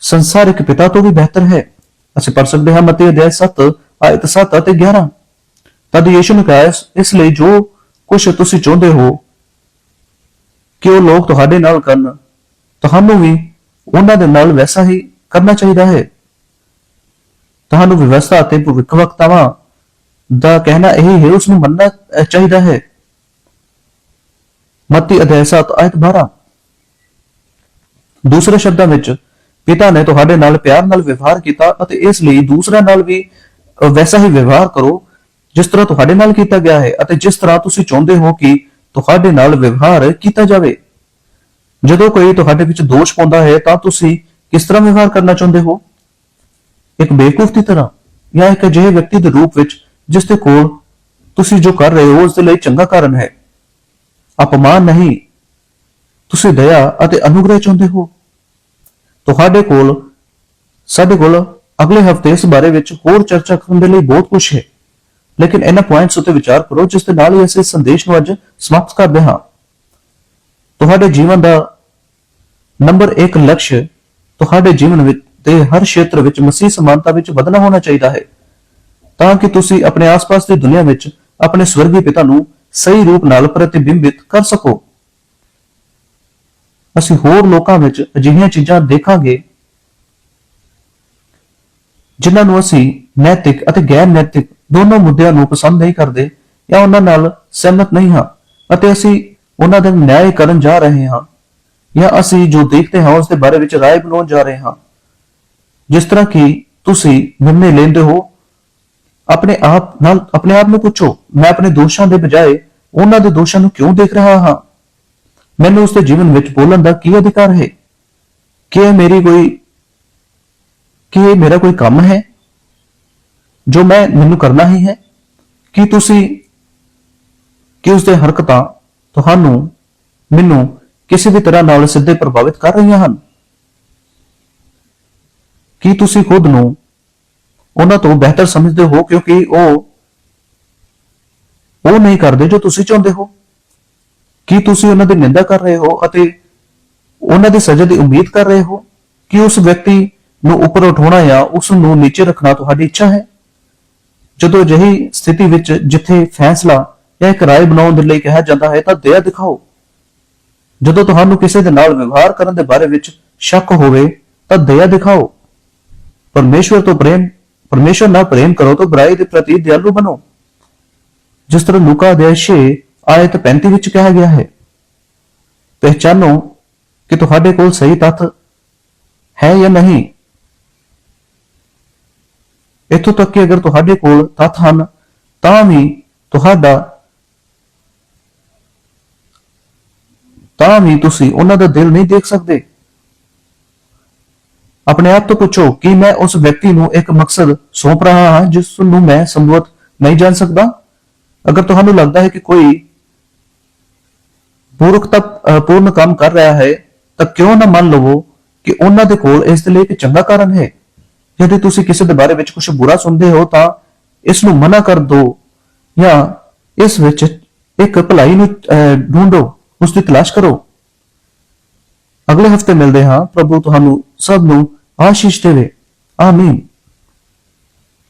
ਸੰਸਾਰਿਕ ਪਿਤਾ ਤੋਂ ਵੀ ਬਿਹਤਰ ਹੈ। ਅਸੀਂ ਪੜ੍ਹ ਸਕਦੇ ਹਾਂ ਮਤੀ ਅਧਿਆਇ 7 ਆਇਤ 7 ਅਤੇ 11 ਤਦ ਯੀਸ਼ੂ ਨੇ ਕਿਹਾ, ਇਸ- ਇਸ ਲਈ ਜੋ ਕੁਝ ਤੁਸੀਂ ਚਾਹੁੰਦੇ ਹੋ ਕਿ ਉਹ ਲੋਕ ਤੁਹਾਡੇ ਨਾਲ ਕਰਨ, ਤੁਹਾਨੂੰ ਵੀ ਉਹਨਾਂ ਦੇ ਨਾਲ ਵੈਸਾ ਹੀ ਕਰਨਾ ਚਾਹੀਦਾ ਹੈ। ਤੁਹਾਨੂੰ ਵਿਵਸਥਾ ਅਤੇ ਭਵਿੱਖਵਕਤਾਵਾਂ ਦਾ ਕਹਿਣਾ ਇਹ ਹੈ ਉਸ ਨੂੰ ਮੰਨਣਾ ਚਾਹੀਦਾ ਹੈ। ਮਤੀ ਅਧਿਆਇ 7 ਆਇਤ 12 ਦੂਸਰੇ ਸ਼ਬਦਾਂ ਵਿੱਚ, ਪਿਤਾ ਨੇ ਤੁਹਾਡੇ ਨਾਲ ਪਿਆਰ ਨਾਲ ਵਿਵਹਾਰ ਕੀਤਾ ਅਤੇ ਇਸ ਲਈ ਦੂਸਰਿਆਂ ਨਾਲ ਵੀ ਵੈਸਾ ਹੀ ਵਿਵਹਾਰ ਕਰੋ, ਜਿਸ ਤਰ੍ਹਾਂ ਤੁਹਾਡੇ ਨਾਲ ਕੀਤਾ ਗਿਆ ਹੈ ਅਤੇ ਜਿਸ ਤਰ੍ਹਾਂ ਤੁਸੀਂ ਚਾਹੁੰਦੇ ਹੋ ਕਿ ਤੁਹਾਡੇ ਨਾਲ ਵਿਵਹਾਰ ਕੀਤਾ ਜਾਵੇ। ਜਦੋਂ ਕੋਈ ਤੁਹਾਡੇ ਵਿੱਚ ਦੋਸ਼ ਪਾਉਂਦਾ ਹੈ, ਤਾਂ ਤੁਸੀਂ ਕਿਸ ਤਰ੍ਹਾਂ ਵਿਵਹਾਰ ਕਰਨਾ ਚਾਹੁੰਦੇ ਹੋ? ਇੱਕ ਬੇਵਕੂਫ ਦੀ ਤਰ੍ਹਾਂ ਜਾਂ ਇੱਕ ਅਜਿਹੇ ਵਿਅਕਤੀ ਦੇ ਰੂਪ ਵਿੱਚ ਜਿਸ ਦੇ ਕੋਲ ਤੁਸੀਂ ਜੋ ਕਰ ਰਹੇ ਹੋ, ਉਸ ਦੇ ਲਈ ਚੰਗਾ ਕਾਰਨ ਹੈ? ਅਪਮਾਨ ਨਹੀਂ। ਤੁਸੀਂ ਦਇਆ ਅਤੇ ਅਨੁਗ੍ਰਹਿ ਚਾਹੁੰਦੇ ਹੋ। ਤੁਹਾਡੇ ਕੋਲ, ਸਾਡੇ ਕੋਲ ਅਗਲੇ ਹਫ਼ਤੇ ਇਸ ਬਾਰੇ ਵਿੱਚ ਹੋਰ ਚਰਚਾ ਕਰਨ ਦੇ ਲਈ ਬਹੁਤ ਕੁਝ ਹੈ। ਲੇਕਿਨ ਇਹਨਾਂ ਪੁਆਇੰਟਸ ਉੱਤੇ ਵਿਚਾਰ ਕਰੋ, ਜਿਸ ਦੇ ਨਾਲ ਹੀ ਅਸੀਂ ਸੰਦੇਸ਼ ਨੂੰ ਅੱਜ ਸਮਾਪਤ ਕਰਦੇ ਹਾਂ। ਤੁਹਾਡੇ ਜੀਵਨ ਦਾ ਨੰਬਰ 1 ਲਕਸ਼ ਤੁਹਾਡੇ ਜੀਵਨ ਵਿੱਚ ਦੇ ਹਰ ਖੇਤਰ ਵਿੱਚ ਮਸੀਹ ਸਮਾਨਤਾ ਵਿੱਚ ਵਧਣਾ ਹੋਣਾ ਚਾਹੀਦਾ ਹੈ, ਤਾਂ ਕਿ ਤੁਸੀਂ ਆਪਣੇ ਆਸ-ਪਾਸ ਦੀ ਦੁਨੀਆ ਵਿੱਚ ਆਪਣੇ ਸਵਰਗੀ ਪਿਤਾ ਨੂੰ ਸਹੀ ਰੂਪ ਨਾਲ ਪ੍ਰਤੀਬਿੰਬਿਤ ਕਰ ਸਕੋ। ਅਸੀਂ ਹੋਰ ਲੋਕਾਂ ਵਿੱਚ ਅਜਿਹੀਆਂ ਚੀਜ਼ਾਂ ਦੇਖਾਂਗੇ ਜਿਨ੍ਹਾਂ ਨੂੰ ਅਸੀਂ ਨੈਤਿਕ ਅਤੇ ਗੈਰ ਨੈਤਿਕ ਦੋਨੋਂ ਮੁੱਦਿਆਂ ਨੂੰ ਪਸੰਦ ਨਹੀਂ ਕਰਦੇ ਜਾਂ ਉਹਨਾਂ ਨਾਲ ਸਹਿਮਤ ਨਹੀਂ ਹਾਂ ਅਤੇ ਅਸੀਂ ਉਹਨਾਂ ਦਾ ਨਿਆਂ ਕਰਨ ਜਾ ਰਹੇ ਹਾਂ। ਜਾਂ ਅਸੀਂ ਜੋ ਦੇਖਦੇ ਹਾਂ ਉਸ ਦੇ ਬਾਰੇ ਵਿੱਚ ਰਾਏ ਬਣਾਉਣ ਜਾ ਰਹੇ ਹਾਂ। ਜਿਸ ਤਰ੍ਹਾਂ ਕਿ ਤੁਸੀਂ ਨਿਰਣੇ ਲੈਂਦੇ ਹੋ, ਆਪਣੇ ਆਪ ਨਾਲ, ਆਪਣੇ ਆਪ ਨੂੰ ਪੁੱਛੋ, ਮੈਂ ਆਪਣੇ ਦੋਸ਼ਾਂ ਦੇ ਬਜਾਏ ਉਹਨਾਂ ਦੇ ਦੋਸ਼ਾਂ ਨੂੰ ਕਿਉਂ ਦੇਖ ਰਿਹਾ ਹਾਂ? ਮੈਨੂੰ ਉਸ ਦੇ ਜੀਵਨ ਵਿੱਚ ਬੋਲਣ ਦਾ ਕੀ ਅਧਿਕਾਰ ਹੈ? ਕਿ ਇਹ ਮੇਰੀ ਕੋਈ, ਕਿ ਇਹ ਮੇਰਾ ਕੋਈ ਕੰਮ ਹੈ? ਜੋ ਮੈਂ, ਮੈਨੂੰ ਕਰਨਾ ਹੀ ਹੈ? ਕੀ ਤੁਸੀਂ, ਕਿ ਉਸ ਦੇ ਹਰਕਤਾਂ ਤੁਹਾਨੂੰ, ਮੈਨੂੰ ਕਿਸੇ ਵੀ ਤਰ੍ਹਾਂ ਨਾਲ ਸਿੱਧੇ ਪ੍ਰਭਾਵਿਤ ਕਰ ਰਹੀਆਂ ਹਨ। ਕੀ ਤੁਸੀਂ ਖੁਦ ਨੂੰ ਉਹਨਾਂ ਤੋਂ ਬਿਹਤਰ ਸਮਝਦੇ ਹੋ ਕਿਉਂਕਿ ਉਹ ਉਹ ਨਹੀਂ ਕਰਦੇ ਜੋ ਤੁਸੀਂ ਚਾਹੁੰਦੇ ਹੋ? ਕੀ ਤੁਸੀਂ ਉਹਨਾਂ ਦੀ ਨਿੰਦਾ ਕਰ ਰਹੇ ਹੋ ਅਤੇ ਉਹਨਾਂ ਦੀ ਸਜ਼ਾ ਦੀ ਉਮੀਦ ਕਰ ਰਹੇ ਹੋ ਕਿ ਉਸ ਵਿਅਕਤੀ ਨੂੰ ਉੱਪਰ ਉਠਾਉਣਾ ਜਾਂ ਉਸ ਨੂੰ ਨੀਚੇ ਰੱਖਣਾ ਤੁਹਾਡੀ ਇੱਛਾ ਹੈ? ਜਦੋਂ ਅਜਿਹੀ ਸਥਿਤੀ ਵਿੱਚ ਜਿੱਥੇ ਫੈਸਲਾ ਜਾਂ ਇੱਕ ਰਾਏ ਬਣਾਉਣ ਦੇ ਲਈ ਕਿਹਾ ਜਾਂਦਾ ਹੈ ਤਾਂ ਦਇਆ ਦਿਖਾਓ। ਜਦੋਂ ਤੁਹਾਨੂੰ ਕਿਸੇ ਦੇ ਨਾਲ ਵਿਵਹਾਰ ਕਰਨ ਦੇ ਬਾਰੇ ਵਿੱਚ ਸ਼ੱਕ ਹੋਵੇ, ਤਾਂ ਦਇਆ ਦਿਖਾਓ। ਪਰਮੇਸ਼ਵਰ ਤੋਂ ਪ੍ਰੇਮ, ਪਰਮੇਸ਼ਵਰ ਨਾਲ ਪ੍ਰੇਮ ਕਰੋ ਤਾਂ ਬੁਰਾਈ ਦੇ ਪ੍ਰਤੀ ਦਿਆਲੂ ਬਣੋ। ਜਿਸ ਤਰ੍ਹਾਂ ਲੂਕਾ ਅਧਿਆਇ 6 ਆਇਤ 35 ਵਿੱਚ ਕਿਹਾ ਗਿਆ ਹੈ, ਪਹਿਚਾਨੋ ਕਿ ਤੁਹਾਡੇ ਕੋਲ ਸਹੀ ਤੱਥ ਹੈ ਜਾਂ ਨਹੀਂ। ਇੱਥੋਂ ਤੱਕ ਕਿ ਅਗਰ ਤੁਹਾਡੇ ਕੋਲ ਤੱਥ ਹਨ, ਤਾਂ ਵੀ ਤੁਹਾਡਾ ਤਾਂ ਵੀ ਤੁਸੀਂ ਉਹਨਾਂ ਦਾ ਦਿਲ ਨਹੀਂ ਦੇਖ ਸਕਦੇ। ਆਪਣੇ ਆਪ ਤੋਂ ਪੁੱਛੋ ਕਿ ਮੈਂ ਉਸ ਵਿਅਕਤੀ ਨੂੰ ਇੱਕ ਮਕਸਦ ਸੌਂਪ ਰਿਹਾ ਹਾਂ ਜਿਸ ਨੂੰ ਮੈਂ ਸੰਭਵਤ ਨਹੀਂ ਜਾਣ ਸਕਦਾ। ਅਗਰ ਤੁਹਾਨੂੰ ਲੱਗਦਾ ਹੈ ਕਿ ਕੋਈ ਪੂਰਕਤਾ ਪੂਰਨ ਕੰਮ ਕਰ ਰਿਹਾ ਹੈ ਤਾਂ ਕਿਉਂ ਨਾ ਮੰਨ ਲਵੋ ਕਿ ਉਹਨਾਂ ਦੇ ਕੋਲ ਇਸ ਲਈ ਇੱਕ ਚੰਗਾ ਕਾਰਨ ਹੈ। ਜਦੋਂ ਤੁਸੀਂ ਕਿਸੇ ਦੇ ਬਾਰੇ ਵਿੱਚ ਕੁਝ ਬੁਰਾ ਸੁਣਦੇ ਹੋ ਤਾਂ ਇਸ ਨੂੰ ਮਨਾ ਕਰ ਦਿਓ ਜਾਂ ਇਸ ਵਿੱਚ ਇੱਕ ਭਲਾਈ ਨੂੰ ਅ, ਢੂੰਡੋ ਉਸ ਦੀ ਤਲਾਸ਼ ਕਰੋ। ਅਗਲੇ ਹਫ਼ਤੇ ਮਿਲਦੇ ਹਾਂ। ਪ੍ਰਭੂ ਤੁਹਾਨੂੰ ਸਭ ਨੂੰ ਆਸ਼ੀਸ਼ ਦੇਵੇ। ਆਮੀਨ।